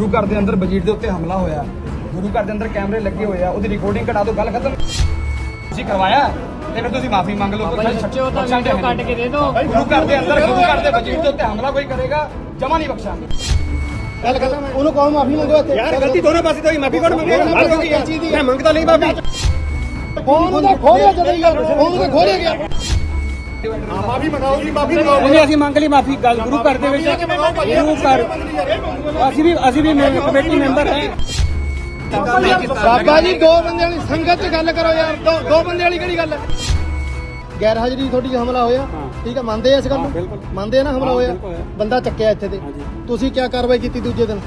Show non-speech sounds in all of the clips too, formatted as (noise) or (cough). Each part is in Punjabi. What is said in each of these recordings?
ਗੁਰੂ ਘਰ ਦੇ ਅੰਦਰ ਬਜੀਟ ਦੇ ਉੱਤੇ ਹਮਲਾ ਹੋਇਆ ਗੁਰੂ ਘਰ ਦੇ ਅੰਦਰ ਕੈਮਰੇ ਲੱਗੇ ਹੋਏ ਆ ਉਹਦੀ ਰਿਕਾਰਡਿੰਗ ਕਢਾ ਦਿਓ ਗੱਲ ਖਤਮ। ਤੁਸੀਂ ਕਰਵਾਇਆ? ਤੇ ਫਿਰ ਤੁਸੀਂ ਮਾਫੀ ਮੰਗ ਲਓ ਜੀ ਸੱਚੋ ਤਾਂ ਵੀਡੀਓ ਕੱਟ ਕੇ ਦੇ ਦਿਓ। ਗੁਰੂ ਘਰ ਦੇ ਅੰਦਰ ਗੁਰੂ ਘਰ ਦੇ ਬਜੀਟ ਦੇ ਉੱਤੇ ਹਮਲਾ ਕੋਈ ਕਰੇਗਾ ਜਮਾ ਨਹੀਂ ਬਖਸ਼ਾਂਗੇ। ਗੱਲ ਖਤਮ ਉਹਨੂੰ ਕੌਣ ਮਾਫੀ ਮੰਗੋ ਇੱਥੇ। ਯਾਰ ਗਲਤੀ ਦੋਨੋਂ ਪਾਸੇ ਤੋਂ ਹੀ ਮਾਫੀ ਕੋਣ ਮੰਗੇ ਗਲਤੀ ਹੋ ਗਈ ਇਸ ਚੀਜ਼ ਦੀ। ਮੈਂ ਮੰਗਦਾ ਨਹੀਂ ਮਾਫੀ। ਫੋਨ ਤਾਂ ਖੋਲਿਆ ਜਦੋਂ ਹੀ ਫੋਨ ਤਾਂ ਖੋਲਿਆ ਗਿਆ। ਮਾਫੀ ਮੰਗਾਓ ਜੀ ਮਾਫੀ ਮੰਗਾਓ। ਉਹਨੇ ਅਸੀਂ ਮੰਗ ਲਈ ਮਾਫੀ ਗੱਲ ਗੁਰੂ ਘਰ ਦੇ ਵਿੱਚ ਗੁਰੂ ਘਰ। ਅਸੀਂ ਵੀ ਅਸੀਂ ਵੀ ਮੈਂ- ਕਮੇਟੀ ਮੈਂਬਰ ਹੈ। ਬਾਬਾ ਜੀ ਦੋ ਬੰਦੇ ਵਾਲੀ ਸੰਗਤ 'ਚ ਗੱਲ ਕਰੋ ਯਾਰ ਦੋ ਦੋ ਬੰਦੇ ਵਾਲੀ ਕਿਹੜੀ ਗੱਲ ਹੈ? ਗੈਰ ਹਾਜ਼ਰੀ ਤੁਹਾਡੀ ਹਮਲਾ ਹੋਇਆ। ਠੀਕ ਹੈ ਮੰਨਦੇ ਆ ਇਸ ਗੱਲ ਨੂੰ। ਮੰਨਦੇ ਆ ਨਾ ਹਮਲਾ ਹੋਇਆ। ਬੰਦਾ ਚੱਕਿਆ ਇੱਥੇ ਤੇ। ਤੁਸੀਂ ਕੀ ਕਾਰਵਾਈ ਕੀਤੀ ਦੂਜੇ ਦਿਨ?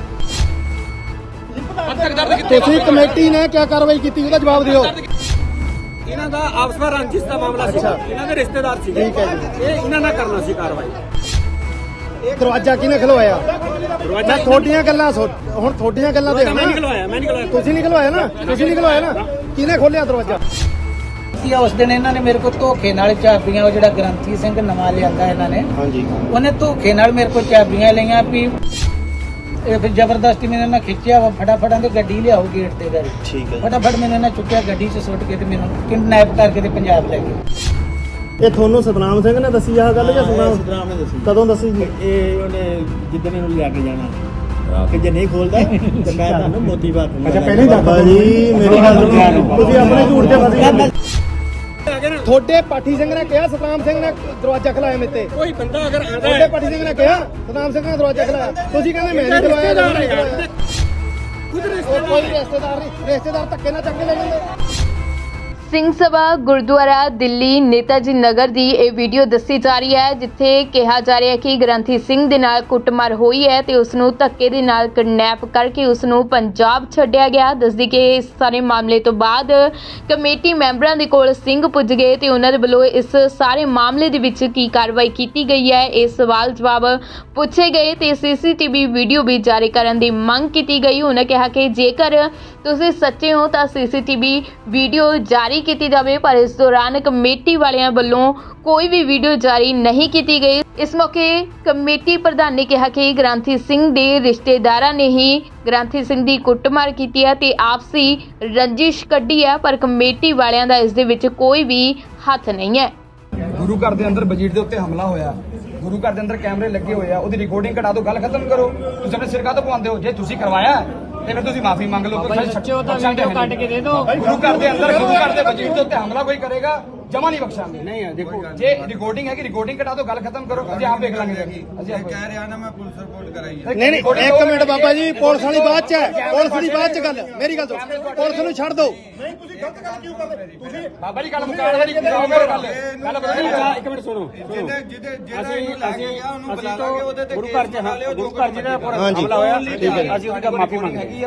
ਤੁਸੀਂ ਕਮੇਟੀ ਨੇ ਕੀ ਕਾਰਵਾਈ ਕੀਤੀ ਉਹਦਾ ਜਵਾਬ ਦਿਓ। ਇਹਨਾਂ ਦਾ ਆਪਸ ਵਿੱਚ ਰੰਜਿਸ਼ ਦਾ ਮਾਮਲਾ ਸੀ ਇਹਨਾਂ ਦੇ ਰਿਸ਼ਤੇਦਾਰ ਸੀ ਠੀਕ ਹੈ ਇਹ ਇਹਨਾਂ ਨਾਲ ਕਰਨਾ ਸੀ ਕਾਰਵਾਈ। ਇਹ ਦਰਵਾਜ਼ਾ ਕਿਹਨੇ ਖਲਵਾਇਆ ਮੈਂ ਤੁਹਾਡੀਆਂ ਗੱਲਾਂ ਸੁਣ ਹੁਣ ਤੁਹਾਡੀਆਂ ਗੱਲਾਂ ਤੇ ਮੈਂ ਨਾ। ਨਿਕਲਵਾਇਆ ਮੈਂ ਨਿਕਲਵਾਇਆ ਤੁਸੀਂ ਨਿਕਲਵਾਇਆ ਨਾ? ਤੁਸੀਂ ਨਿਕਲਵਾਇਆ ਨਾ? ਕਿਹਨੇ ਖੋਲਿਆ ਦਰਵਾਜ਼ਾ? ਸੀ ਉਸ ਦਿਨ ਇਹਨਾਂ ਨੇ ਮੇਰੇ ਕੋਲ ਧੋਖੇ ਨਾਲ ਚਾਬੀਆਂ ਉਹ ਜਿਹੜਾ ਗ੍ਰੰਥੀ ਸਿੰਘ ਨਵਾਂ ਲਿਆਂਦਾ ਇਹਨਾਂ ਨੇ ਹਾਂਜੀ। ਉਹਨੇ ਧੋਖੇ ਨਾਲ ਮੇਰੇ ਕੋਲ ਚਾਬੀਆਂ ਲਈਆਂ ਵੀ ਇਹ ਫਿਰ ਜ਼ਬਰਦਸਤੀ ਮੈਨੂੰ ਇਹਨਾਂ ਖਿੱਚਿਆ ਵਾ ਫਟਾਫਟਾਂ ਤੇ ਗੱਡੀ ਲਿਆਓ ਗੇਟ ਤੇ ਗਏ ਠੀਕ ਹੈ ਫਟਾਫਟ ਮੈਨੂੰ ਇਹਨਾਂ ਚੁੱਕਿਆ ਗੱਡੀ 'ਚ ਸੁੱਟ ਕੇ ਤੇ ਮੈਨੂੰ ਕਿਡਨੈਪ ਕਰਕੇ ਤੇ ਪੰਜਾਬ ਲੈ ਗਏ। ਇਹ ਤੁਹਾਨੂੰ ਸਤਨਾਮ ਸਿੰਘ ਨੇ ਦੱਸੀ ਆਹ ਗੱਲ ਜਾਂ ਸਤਨਾਮ ਸਤਨਾਮ ਨੇ ਦੱਸੀ। ਕਦੋਂ ਦੱਸੀ ਜੀ? ਇਹ ਉਹਨੇ ਜਿੱਦਣ ਇਹਨੂੰ ਲਿਆ ਕੇ ਜਾਣਾ। ਕਿ ਜੇ ਨਹੀਂ ਖੋਲਦਾ (laughs) ਤੇ ਮੈਂ ਤੁਹਾਨੂੰ ਮੋਤੀ ਬਾਤ ਅੱਛਾ ਪਹਿਲੇ ਬਾਬਾ ਜੀ ਮੇਰੀ ਗੱਲ ਤੁਸੀਂ ਆਪਣੇ ਝੂਠ ਤੇ ਫਸ ਗਏ ਤੁਹਾਡੇ ਪਾਠੀ ਸਿੰਘ ਨੇ ਕਿਹਾ ਸਤਨਾਮ ਸਿੰਘ ਨੇ ਦਰਵਾਜ਼ਾ ਖਲਾਇਆ ਮੇਤੇ ਕੋਈ ਬੰਦਾ ਅਗਰ ਆਂਦਾ ਤੁਹਾਡੇ ਪਾਠੀ ਸਿੰਘ ਨੇ ਕਿਹਾ ਸਤਨਾਮ ਸਿੰਘ ਨੇ ਦਰਵਾਜ਼ਾ ਖਲਾਇਆ। ਤੁਸੀਂ ਕਹਿੰਦੇ ਮੈਂ ਨਹੀਂ ਉਹ ਕੋਈ ਰਿਸ਼ਤੇਦਾਰ ਨਹੀਂ। ਰਿਸ਼ਤੇਦਾਰ ਧੱਕੇ ਨਾਲ ਚੱਕ ਕੇ ਲੈ ਜਾਂਦੇ। ਸਿੰਘ ਸਭਾ ਗੁਰਦੁਆਰਾ ਦਿੱਲੀ ਨੇਤਾਜੀ ਨਗਰ ਦੀ ਇਹ ਵੀਡੀਓ ਦੱਸੀ ਜਾ ਰਹੀ ਹੈ, ਜਿੱਥੇ ਕਿਹਾ ਜਾ ਰਿਹਾ ਹੈ ਕਿ ਗ੍ਰੰਥੀ ਸਿੰਘ ਦੇ ਨਾਲ ਕੁੱਟਮਾਰ ਹੋਈ ਹੈ ਤੇ ਉਸ ਨੂੰ ਧੱਕੇ ਦੇ ਨਾਲ ਕਿਡਨੈਪ ਕਰਕੇ ਉਸ ਨੂੰ ਪੰਜਾਬ ਛੱਡਿਆ ਗਿਆ। ਦੱਸਦੀ ਕਿ ਇਸ ਸਾਰੇ ਮਾਮਲੇ ਤੋਂ ਬਾਅਦ ਕਮੇਟੀ ਮੈਂਬਰਾਂ ਦੇ ਕੋਲ ਸਿੰਘ ਪੁੱਜ ਗਏ ਤੇ ਉਹਨਾਂ ਦੇ ਵੱਲੋਂ ਇਸ ਸਾਰੇ ਮਾਮਲੇ ਦੇ ਵਿੱਚ ਕੀ ਕਾਰਵਾਈ ਕੀਤੀ ਗਈ ਹੈ, ਇਹ ਸਵਾਲ ਜਵਾਬ ਪੁੱਛੇ ਗਏ ਤੇ ਸੀਸੀਟੀਵੀ ਵੀਡੀਓ ਵੀ ਜਾਰੀ ਕਰਨ ਦੀ ਮੰਗ ਕੀਤੀ ਗਈ। ਉਹਨਾਂ ਕਿਹਾ ਕਿ ਜੇਕਰ ਤੁਸੀਂ ਸੱਚੇ ਹੋ ਤਾਂ ਸੀਸੀਟੀਵੀ ਵੀਡੀਓ ਜਾਰੀ ਕੀਤੀ ਜਾਵੇ, ਪਰ ਇਸ ਦੌਰਾਨ ਕਮੇਟੀ ਵਾਲਿਆਂ ਵੱਲੋਂ ਕੋਈ ਵੀ ਵੀਡੀਓ ਜਾਰੀ ਨਹੀਂ ਕੀਤੀ ਗਈ। ਇਸ ਮੌਕੇ ਕਮੇਟੀ ਪ੍ਰਧਾਨ ਨੇ ਕਿਹਾ ਕਿ ਗ੍ਰਾਂਥੀ ਸਿੰਘ ਦੇ ਰਿਸ਼ਤੇਦਾਰਾਂ ਨੇ ਹੀ ਗ੍ਰਾਂਥੀ ਸਿੰਘ ਦੀ ਕੁੱਟਮਾਰ ਕੀਤੀ ਹੈ ਤੇ ਆਪਸੀ ਰੰਜਿਸ਼ ਕੱਢੀ ਹੈ, ਪਰ ਕਮੇਟੀ ਵਾਲਿਆਂ ਦਾ ਇਸ ਦੇ ਵਿੱਚ ਕੋਈ ਵੀ ਹੱਥ ਨਹੀਂ ਹੈ। ਗੁਰੂ ਘਰ ਦੇ ਅੰਦਰ ਬਜੀਟ ਦੇ ਉੱਤੇ ਹਮਲਾ ਹੋਇਆ। ਗੁਰੂ ਘਰ ਦੇ ਅੰਦਰ ਕੈਮਰੇ ਲੱਗੇ ਹੋਏ ਆ। ਉਹਦੀ ਰਿਕਾਰਡਿੰਗ ਕਢਾ ਦਿਓ, ਗੱਲ ਖਤਮ ਕਰੋ। ਤੁਸੀਂ ਆਪਣੇ ਸਿਰ ਕਾਹਤੋਂ ਪਵਾਉਂਦੇ ਹੋ? ਜੇ ਤੁਸੀਂ ਕਰਵਾਇਆ ਤੇ ਫਿਰ ਤੁਸੀਂ ਮਾਫੀ ਮੰਗ ਲਓ ਜੀ ਸੱਚੋ ਤਾਂ ਵੀਡੀਓ ਕੱਟ ਕੇ ਦੇ ਦਿਓ। ਗੁਰੂ ਘਰ ਦੇ ਅੰਦਰ ਗੁਰੂ ਘਰ ਦੇ ਬਜੀਟ ਦੇ ਉੱਤੇ ਹਮਲਾ ਕੋਈ ਕਰੇਗਾ ਜਮਾ ਨਹੀਂ ਬਖਸ਼ਾਂਗੇ। ਨਹੀਂ ਹੈ ਦੇਖੋ ਜੇ ਰਿਕਾਰਡਿੰਗ ਹੈ ਕਿ ਰਿਕਾਰਡਿੰਗ ਕਢਾ ਦਿਓ ਗੱਲ ਖਤਮ ਕਰੋ ਅਸੀਂ ਆਪ ਦੇਖ ਲਾਂਗੇ ਅਸੀਂ ਕਹਿ ਰਿਹਾ ਨਾ ਮੈਂ ਪੁਲਿਸ ਰਿਪੋਰਟ ਕਰਾਈ ਹੈ। ਨਹੀਂ ਨਹੀਂ ਇੱਕ ਮਿੰਟ ਬਾਬਾ ਜੀ ਪੁਲਿਸ ਵਾਲੀ ਬਾਅਦ ਚ ਹੈ। ਪੁਲਿਸ ਦੀ ਬਾਅਦ ਚ ਗੱਲ ਮੇਰੀ ਗੱਲ ਸੁਣੋ। ਪੁਲਿਸ ਨੂੰ ਛੱਡ ਦਿਓ। ਬਾਬਾ ਜੀ ਗੱਲ ਮੁਕਾਣ ਵਾਲੀ ਕਰਾਓ ਮੇਰੇ ਗੱਲ। ਗੱਲ ਪਤਾ ਨਹੀਂ ਅੱਛਾ ਇੱਕ ਮਿੰਟ ਸੁਣੋ ਜਿਹਦੇ ਜਿਹਦੇ ਜਿਹੜਾ ਅਸੀਂ ਇਹਨੂੰ ਲੈ ਕੇ ਗਿਆ ਉਹਨੂੰ ਉਹਦੇ ਤੇ ਗੁਰੂ ਕੇਸ ਘਰ ਚ ਜੋ ਗੁਰੂ ਘਰ ਜਿਹੜਾ ਪਰ। ਹਮਲਾ ਹੋਇਆ ਠੀਕ ਹੈ। ਅਸੀਂ ਉਹਦੀ ਮਾਫੀ ਮੰਗਦੇ ਹੈ। ਜੀ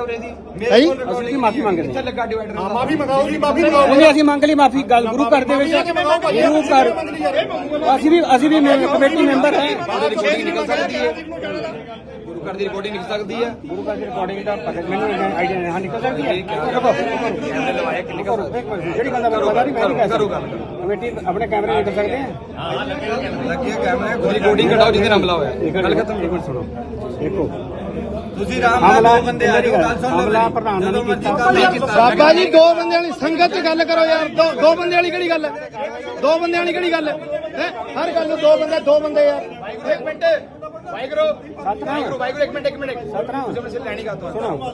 ਅਸੀਂ ਉਹਦੀ ਮਾਫੀ ਮੰਗਦੇ ਕਿੱਥੇ ਲੱਗਾ ਡਿਵਾਈਡਰ ਮਾਫੀ ਮੰਗਾਓ ਜੀ ਮਾਫੀ ਮੰਗਾਓ। ਅਸੀਂ ਮੰਗ ਲਈ ਮਾਫੀ ਗੱਲ ਗੁਰੂ ਘਰ ਦੇ ਵਿੱਚ। ਗੁਰੂ ਘਰ ਅਸੀਂ ਵੀ ਅਸੀਂ ਵੀ ਮੈਂ- ਕਮੇਟੀ ਮੈਂਬਰ ਹੈ। ਹੈ ਘਰ ਦੀ ਰਿਕਾਰਡਿੰਗ ਨਿਕਲ ਸਕਦੀ ਹੈ ਗੁਰੂ ਘਰ ਦੀ ਰਿਕਾਰਡਿੰਗ ਦਾ ਪਤਾ ਮੈਨੂੰ ਆਈਡੀਆ ਨਹੀਂ ਹਾਂ ਨਿਕਲ ਸਕਦੀ ਹੈ ਸਕਦੀ ਜਿਹੜੀ ਗੱਲ ਦਾ ਪਤਾ ਨਹੀਂ ਮੈਂ ਨਹੀਂ ਕਹਿ ਕਰੋ ਸਕਦਾ। ਗੱਲ ਕਮੇਟੀ ਆਪਣੇ ਕੈਮਰੇ ਨਿਕਲ ਸਕਦੇ ਆ? ਲੱਗਿਆ ਕੈਮਰੇ ਉਹਦੀ ਰਿਕਾਰਡਿੰਗ ਜਿਸ ਦਿਨ ਹਮਲਾ ਹੋਇਆ। ਗੱਲ ਖਤਮ। ਇੱਕ ਮਿੰਟ ਸੁਣੋ। ਦੇਖੋ। ਤੁਸੀਂ ਰਾਮ ਨਾਲ ਦੋ ਬੰਦੇ ਆ ਜਾਓ ਗੱਲ ਸੁਣ ਲਓ। ਪ੍ਰਧਾਨ ਨੇ ਕੀਤਾ। ਬਾਬਾ ਜੀ ਦੋ ਬੰਦੇ ਵਾਲੀ ਸੰਗਤ 'ਚ ਗੱਲ ਕਰੋ ਯਾਰ। ਦੋ ਦੋ ਬੰਦੇ ਵਾਲੀ ਕਿਹੜੀ ਗੱਲ ਹੈ? ਦੋ ਬੰਦੇ ਵਾਲੀ ਕਿਹੜੀ ਗੱਲ ਹੈ? ਹੈਂ? ਹਰ ਗੱਲ ਨੂੰ ਦੋ ਬੰਦੇ ਦੋ ਬੰਦੇ ਯਾਰ ਇੱਕ ਮਿੰਟ। ਵਾਹਿਗੁਰੂ ਵਾਹਿਗੁਰੂ ਵਾਹਿਗੁਰੂ ਇੱਕ ਮਿੰਟ ਇੱਕ ਮਿੰਟ। ਸਤਨਾਮ। ਤੁਸੀਂ ਸਿਰ ਲੈਣੀ ਗਾ ਤੋਂ ਸੁਣੋ।